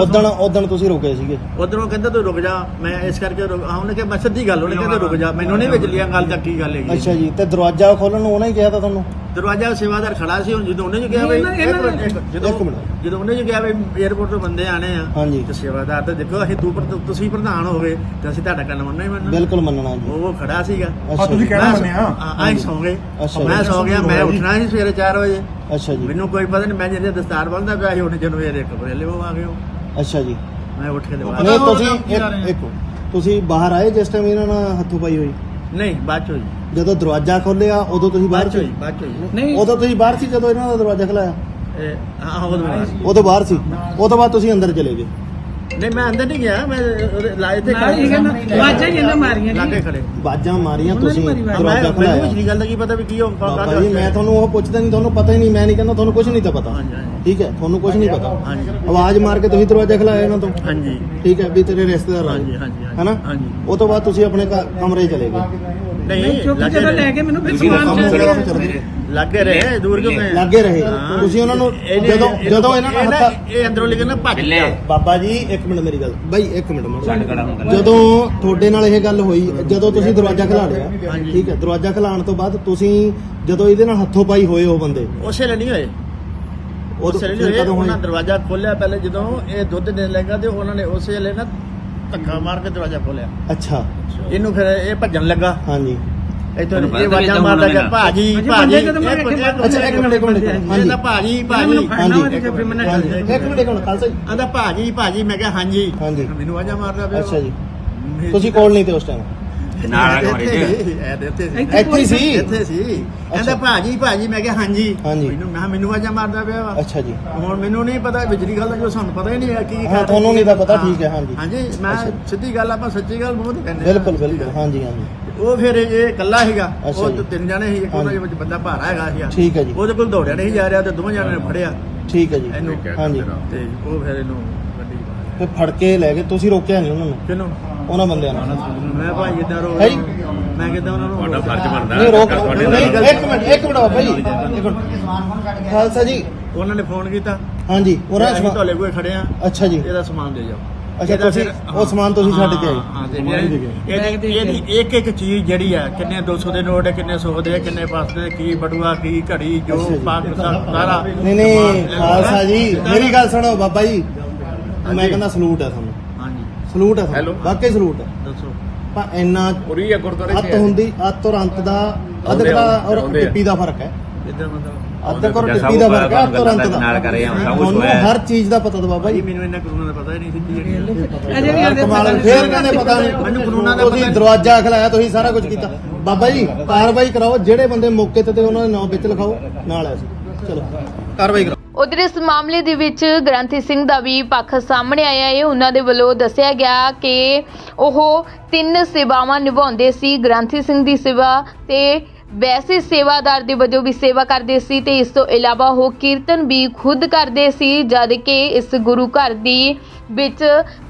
ਉਦਣ ਉਦਣ ਤੁਸੀਂ ਰੁਕੇ ਸੀਗੇ। ਉਧਰੋਂ ਕਹਿੰਦਾ ਤੂੰ ਰੁਕ ਜਾ। ਮੈਂ ਇਸ ਕਰਕੇ ਰੁਕ ਹਾਂ ਉਹਨੇ ਕਿਹਾ ਮੈਂ ਸਿੱਧੀ ਗੱਲ ਉਹਨੇ ਕਹਿੰਦਾ ਰੁਕ ਜਾ। ਮੈਨੂੰ ਨਹੀਂ ਵਿੱਚ ਲਿਆ ਗੱਲ ਤਾਂ ਕੀ ਗੱਲ ਹੈਗੀ। ਅੱਛਾ ਜੀ ਤੇ ਦਰਵਾਜ਼ਾ ਖੋਲਣ ਨੂੰ ਉਹਨੇ ਹੀ ਕਿਹਾ ਤਾਂ ਤੁਹਾਨੂੰ? ਦਰਵਾਜ਼ਾ ਸੇਵਾਦਾਰ ਖੜਾ ਸੀ ਹੁਣ ਜਦੋਂ ਉਹਨੇ ਜੋ ਕਿਹਾ ਬਈ ਇਹਨਾਂ- ਇਹਨਾਂ ਇੱਕ ਮਿੰਟ, ਇੱਕ- ਜਦੋਂ ਇੱਕ ਮਿੰਟ। ਜਦੋਂ ਉਹਨੇ ਜੋ ਕਿਹਾ ਬਈ 에어ਪੋਰਟ ਤੋਂ ਬੰਦੇ ਆਣੇ ਆ ਹਾਂਜੀ। ਤੇ ਸੇਵਾਦਾਰ ਤਾਂ ਦੇਖੋ ਅਸੀਂ ਤੂੰ ਪਰ- ਤੁਸੀਂ ਪ੍ਰਧਾਨ ਹੋ ਗਏ ਤੇ ਅਸੀਂ ਤੁਹਾਡਾ ਗੱਲ ਮੰਨਣਾ ਹੀ ਮੰਨਣਾ। ਬਿਲਕੁਲ ਮੰਨਣਾ ਜੀ। ਉਹ ਖੜਾ ਸੀਗਾ। ਅੱਛਾ ਤੁਸੀਂ ਜੀ। ਕਹਿਣਾ ਮੈਂ- ਮੰਨਿਆ? ਹਾਂ, ਆਹੀਂ ਸੌਂ ਗਏ। ਅੱਛਾ ਮੈਂ। ਸੌ ਗਿਆ ਮੈਂ ਉੱਠਣਾ ਸੀ ਸਵੇਰੇ 4 ਵਜੇ। ਅੱਛਾ ਜੀ। ਮੈਨੂੰ ਕੋਈ ਪਤਾ ਨਹੀਂ ਮੈਂ ਜਿਹੜੇ ਦਸਤਾਰ ਬੰਨਦਾ ਪਿਆ ਸੀ ਉਹਨੇ ਜਦੋਂ ਇਹ ਇੱਕ ਬਰੇਲੇ ਉਹ ਆ ਗਏ ਉਹ। ਅੱਛਾ ਜੀ। ਮੈਂ ਉੱਠ ਕੇ ਨਹੀਂ ਦਵਾ ਤੁਸੀਂ ਇੱਕ ਇੱਕ ਤੁਸੀਂ ਬਾਹਰ ਆਏ ਜਿਸ ਟਾਈਮ ਇਹਨਾਂ ਨਾਲ ਹੱਥੋਂ ਪਾਈ ਹੋਈ? ਨਹੀਂ ਬਾਅਦ ਚ ਹੋਈ ਜਦੋਂ ਦਰਵਾਜ਼ਾ ਖੋਲਿਆ ਉਦੋਂ ਤੁਸੀਂ ਬਾਹਰ ਬਾਅਦ ਚ ਬਾਅਦ ਚ ਹੋਈ ਨਹੀਂ। ਉਦੋਂ ਤੁਸੀਂ ਬਾਹਰ ਸੀ ਜਦੋਂ ਇਹਨਾਂ ਦਾ ਦਰਵਾਜ਼ਾ ਖਲਾਇਆ ਇਹ ਹਾਂ ਉਹ ਦਵਾ ਉਦੋਂ ਬਾਹਰ ਸੀ? ਉਹ ਤੋਂ ਬਾਅਦ ਤੁਸੀਂ ਅੰਦਰ ਚਲੇ ਗਏ? ਨਹੀਂ ਮੈਂ ਅੰਦਰ ਨਹੀਂ ਗਿਆ ਮੈਂ ਉਹਦੇ ਲਾਏ ਤੇ ਨਾਲ ਹੀ ਕਹਿੰਦਾ ਵਾਜਾਂ ਹੀ ਇਹਨਾਂ ਮਾਰੀਆਂ ਲਾਗੇ ਜੀ ਖੜੇ। ਬਾਜਾਂ ਮਾਰੀਆਂ ਉਹਨਾਂ ਦੀ ਤੁਸੀਂ। ਮਾਰੀ ਆਵਾਜ਼। ਮੈਂ ਦਰਵਾਜ਼ਾ ਮੈਨੂੰ ਖਲਾਇਆ ਪਿਛਲੀ ਗੱਲ ਦਾ ਕੀ ਪਤਾ ਵੀ ਕੀ ਹੋ ਬਾਬਾ ਜੀ ਮੈਂ ਤੁਹਾਨੂੰ ਉਹ ਪੁੱਛਦਾ ਨਹੀਂ ਤੁਹਾਨੂੰ ਪਤਾ ਹੀ ਨਹੀਂ ਮੈਂ ਨਹੀਂ ਕਹਿੰਦਾ ਤੁਹਾਨੂੰ ਕੁਝ ਨਹੀਂ ਤਾਂ ਪਤਾ। ਹਾਂਜੀ, ਹਾਂਜੀ। ਠੀਕ ਹੈ ਤੁਹਾਨੂੰ ਕੁਝ ਨਹੀਂ ਪਤਾ। ਹਾਂਜੀ। ਆਵਾਜ਼ ਮਾਰ ਕੇ ਤੁਸੀਂ ਦਰਵਾਜ਼ਾ ਖਲਾਇਆ ਇਹਨਾਂ ਤੋਂ। ਹਾਂਜੀ। ਠੀਕ ਹੈ ਵੀ ਤੇਰੇ ਰਿਸ਼ਤੇਦਾਰ ਆਏ ਹਾਂਜੀ ਹਾਂਜੀ ਹਾਂਜੀ। ਹੈਨਾ? ਹਾਂਜੀ। ਉਹ ਤੋਂ ਬਾਅਦ ਤੁਸੀਂ ਆਪਣੇ ਘਰ- ਕਮਰੇ ਚਲੇ ਗਏ। ਨਹੀਂ ਚੁੱਕ ਲੱਗੇ ਜਦੋਂ ਲੈ ਰਹੇ ਕੇ ਮੈਨੂੰ ਫਿਰ ਤੁਸੀਂ ਸਮਾਨ ਕੰਮ ਚਾਹੀਦਾ ਚਲੇ ਗਏ, ਚਲੇ ਗਏ। ਲੱਗੇ ਰਹੇ ਦੂਰ ਕਿਉਂ ਗਏ ਲੱਗੇ ਰਹੇ। ਹਾਂ। ਤੁਸੀਂ ਉਹਨਾਂ ਨੂੰ ਇਹਨੇ- ਜਦੋਂ ਜਦੋਂ ਇਹਨਾਂ ਇਹ ਨੂੰ ਹੱਥਾਂ ਇਹ ਅੰਦਰੋਂ ਲਿਖੇ ਨਾ ਭੱਜ ਲਿਆ ਬਾਬਾ ਜੀ ਇੱਕ ਮਿੰਟ ਮੇਰੀ ਗੱਲ। ਬਾਈ ਇੱਕ ਮਿੰਟ ਛੱਡ ਮਾੜਾ ਜਦੋਂ ਤੁਹਾਡੇ ਨਾਲ ਇਹ ਗੱਲ ਹੋਈ ਜਦੋਂ ਤੁਸੀਂ ਦਰਵਾਜ਼ਾ ਖਲਾ ਲਿਆ ਠੀਕ ਹੈ ਦਰਵਾਜ਼ਾ ਖਲਾਉਣ ਤੋਂ ਬਾਅਦ ਤੁਸੀਂ ਜਦੋਂ ਇਹਦੇ ਨਾਲ ਹੱਥੋਂ ਪਾਈ ਹੋਏ ਉਹ ਬੰਦੇ? ਉਸੇ ਨਹੀਂ ਹੋਏ। ਉਸੇ ਹੋਏ। ਕਦੋਂ ਹੋਏ? ਉਹਨਾਂ ਦਰਵਾਜ਼ਾ ਖੋਲਿਆ ਪਹਿਲੇ ਜਦੋਂ ਇਹ ਦੁੱਧ ਦੇਣ ਲੱਗਾ ਤੇ ਉਹਨਾਂ ਨੇ ਉਸੇ ਵੇਲੇ ਨਾ ਧੱਕਾ ਮਾਰ ਕੇ ਦਰਵਾਜ਼ਾ ਖੋਲਿਆ। ਅੱਛਾ। ਇਹਨੂੰ ਫਿਰ ਇਹ ਭੱਜਣ ਲੱਗਾ। ਹਾਂਜੀ। ਇੱਥੋਂ ਇਹ ਵਾਜਾ ਮਾਰਦਾ ਭਾਜੀ ਮੈਂ ਅੱਛਾ ਇੱਕ ਮਿੰਟ ਇੱਕ ਮਿੰਟ ਭਾਜੀ ਮੈਨੂੰ ਭਾਜੀ ਫੜਨਾ ਹਾਂਜੀ। ਹੋਇਆ ਤੇ ਫਿਰ ਮੈਂ ਹਾਂਜੀ। ਇੱਕ ਮਿੰਟ ਇੱਕ ਮਿੰਟ ਖਾਲਸਾ ਜੀ। ਆਂਦਾ ਭਾਜੀ ਭਾਜੀ ਮੈਂ ਕਿਹਾ ਹਾਂਜੀ। ਹਾਂਜੀ। ਮੈਨੂੰ ਵਾਜਾ ਮਾਰਦਾ ਪਿਆ। ਅੱਛਾ ਜੀ। ਤੁਸੀਂ ਕੋਲ ਨਹੀਂ ਤੇ ਉਸ ਟਾਈਮ ਨਾਲ ਆ ਕਮਰੇ 'ਚ। ਇੱਥੇ ਇੱਥੇ ਸੀ। ਇੱਥੇ ਹੀ ਸੀ। ਇੱਥੇ ਸੀ। ਕਹਿੰਦਾ ਭਾਜੀ ਭਾਜੀ ਮੈਂ ਕਿਹਾ ਹਾਂਜੀ। ਹਾਂਜੀ। ਮੈਨੂੰ ਮੈਂ ਕਿਹਾ ਮੈਨੂੰ ਵਾਜਾ ਮਾਰਦਾ ਪਿਆ ਵਾ। ਅੱਛਾ ਜੀ। ਹੁਣ ਮੈਨੂੰ ਨਹੀਂ ਪਤਾ ਵਿਚਲੀ ਗੱਲ ਦਾ ਜੋ ਸਾਨੂੰ ਪਤਾ ਹੀ ਨਹੀਂ ਹੈ ਕੀ ਹਾਂ, ਕਰ- ਤੁਹਾਨੂੰ ਨਹੀਂ ਤਾਂ ਪਤਾ, ਹਾਂ। ਠੀਕ ਹੈ, ਹਾਂਜੀ। ਹਾਂਜੀ ਮੈਂ। ਸਿੱਧੀ ਗੱਲ ਆਪਾਂ ਸੱਚੀ ਗੱਲ ਮੂੰਹ ਤੇ ਕਹਿੰਦੇ ਬਿਲਕੁਲ ਬਿਲਕੁਲ। ਹਾਂਜੀ ਹਾਂਜੀ। ਉਹ ਫਿਰ ਇਹ ਇਕੱਲਾ ਸੀਗਾ। ਅੱਛਾ ਉਹ ਜੀ। ਤਿੰਨ ਜਣੇ ਸੀ ਇੱਕ ਉਹਨਾਂ। ਦੇ ਵਿੱਚ ਬੰਦਾ ਭਾਰਾ ਹੈਗਾ ਸੀਗਾ। ਠੀਕ ਹੈ ਜੀ। ਉਹਦੇ ਕੋਲ ਦੌੜਿਆ ਨਹੀਂ ਜਾ ਰਿਹਾ ਤੇ ਦੋਵਾਂ ਜਣਿਆਂ ਨੇ ਫੜਿਆ। ਠੀਕ ਹੈ ਜੀ। ਇਹਨੂੰ ਹਾਂਜੀ। ਤੇ ਉਹ ਫਿਰ ਇਹਨੂੰ ਗੱਡੀ ਫਿਰ ਫੜ ਕੇ ਲੈ ਗਏ। ਤੁਸੀਂ ਰੋਕਿਆ ਨਹੀਂ ਉਹਨਾਂ ਨੂੰ? ਕਿਨੂੰ ਉਹਨਾਂ ਬੰਦਿਆਂ ਨੂੰ। ਮੈਂ ਭਾਈ ਇਦਾਂ ਰੋ ਹੈ ਜੀ? ਮੈਂ ਕਿਦਾਂ ਉਹਨਾਂ ਨੂੰ ਤੁਹਾਡਾ ਫਰਜ਼ ਬਣਦਾ। ਨਹੀਂ ਰੋਕ ਤੁਹਾਡੇ ਨਹੀਂ, ਨਾਲ ਇੱਕ ਮਿੰਟ ਇੱਕ ਮਿੰਟ ਬਾਬਾ ਜੀ। ਇੱਕ ਮਿੰਟ। ਖਾਲਸਾ ਜੀ। ਉਹਨਾਂ ਨੇ ਫੋਨ ਕੀਤਾ। ਹਾਂਜੀ ਉਹਨਾਂ ਅਸੀਂ ਸਮਾਨ ਤੁਹਾਡੇ ਕੋਲ ਖੜੇ ਆ ਅੱਛਾ ਜੀ। ਇਹਦਾ ਸਮਾਨ ਦੇ ਜਾਓ। ਅੱਛਾ, ਇਹਦਾ ਤੁਸੀਂ ਫਿਰ- ਉਹ ਸਮਾਨ ਤੁਸੀਂ ਛੱਡ ਕੇ ਆਏ। ਹਾਂ, ਇਹਦੀ ਇਹਦੀ ਇੱਕ ਇੱਕ ਚੀਜ਼ ਜਿਹੜੀ ਆ ਕਿੰਨੇ 200 ਦੇ ਨੋਟ ਹੈ ਕਿੰਨੇ 100 ਦੇ ਕਿੰਨੇ ਪਾਸ ਦੇ ਕੀ ਬਟੂਆ ਕੀ ਘੜੀ ਜੋ ਅੱਛਾ ਜੀ। ਪਾਕਿਸਤਾਨ ਸਾਰਾ ਨਹੀਂ ਨਹੀਂ ਖਾਲਸਾ ਜੀ ਮੇਰੀ ਗੱਲ ਸੁਣੋ ਬਾਬਾ ਜੀ। ਮੈਂ ਕਹਿੰਦਾ ਸਲੂਟ ਹੈ ਤੁਹਾਨੂੰ। ਹਾਂਜੀ। ਸਲੂਟ ਹੈ Hello? ਵਾਕਈ ਸਲੂਟ ਹੈ ਦੱਸੋ। ਪਰ ਇੰਨਾ ਉਰੀ ਆ ਗੁਰਦੁਆਰੇ ਅੱਤ ਹੁੰਦੀ ਅੱਤ ਔਰ ਅੰਤ ਦਾ ਆਉਂਦੇ ਆ, ਦਾ ਔਰ ਆਉਂਦੇ ਆ। ਟਿੱਪੀ ਦਾ ਫ਼ਰਕ ਹੈ। ਇਦਾਂ ਮਤਲਬ? ਅੱਧ ਔਰ ਦੂਜਾ ਟਿੱਪੀ ਦਾ ਸਭ ਫ਼ਰਕ ਹੈ ਅੱਤ ਔਰ ਅੰਤ ਦਾ ਨਾਲ ਕਰ ਰਹੇ ਹਾਂ, ਸਭ ਕੁਛ ਤੁਹਾਨੂੰ ਹੋਇਆ। ਹੈ। ਹਰ ਚੀਜ਼ ਦਾ ਪਤਾ ਤਾਂ ਬਾਬਾ ਭਾਈ ਜੀ ਮੈਨੂੰ ਇਹਨਾਂ ਕਾਨੂੰਨਾਂ ਦਾ ਪਤਾ ਹੀ ਨਹੀਂ ਸੀ ਕੀ ਜਿਹੜੀ ਅਜੇ ਵੀ ਯਾਰ ਆਦੇ ਕਮਾਲ ਹੈ। ਫੇਰ ਕਹਿੰਦੇ ਪਤਾ ਨਹੀਂ। ਮੈਨੂੰ ਕਾਨੂੰਨਾਂ ਦਾ ਤੁਸੀਂ ਪਤਾ ਨਹੀਂ। ਦਰਵਾਜ਼ਾ ਖਲਾਇਆ ਤੁਸੀਂ ਸਾਰਾ ਕੁਝ ਕੀਤਾ। ਬਾਬਾ ਜੀ ਕਾਰਵਾਈ ਕਰਾਓ ਜਿਹੜੇ ਬੰਦੇ ਮੌਕੇ ਤੇ ਤੇ ਉਹਨਾਂ ਦੇ ਨਾਮ ਵਿੱਚ ਲਿਖਾਓ ਨਾਲ ਐ ਚਲੋ ਕਾਰਵਾਈ ਕਰਾਓ। ਉਧਰ ਇਸ ਮਾਮਲੇ ਦੇ ਵਿੱਚ ਗ੍ਰੰਥੀ ਸਿੰਘ ਦਾ ਵੀ ਪੱਖ ਸਾਹਮਣੇ ਆਇਆ ਹੈ। ਉਹਨਾਂ ਦੇ ਵੱਲੋਂ ਦੱਸਿਆ ਗਿਆ ਕਿ ਉਹ ਤਿੰਨ ਸੇਵਾਵਾਂ ਨਿਭਾਉਂਦੇ ਸੀ। ਗ੍ਰੰਥੀ ਸਿੰਘ ਦੀ ਸੇਵਾ ਤੇ ਵੈਸੇ ਸੇਵਾਦਾਰ ਦੇ ਵਜੋਂ ਵੀ ਸੇਵਾ ਕਰਦੇ ਸੀ ਤੇ ਇਸ ਤੋਂ ਇਲਾਵਾ ਉਹ ਕੀਰਤਨ ਵੀ ਖੁਦ ਕਰਦੇ ਸੀ, ਜਦ ਕਿ ਇਸ ਗੁਰੂ ਘਰ ਦੀ ਵਿੱਚ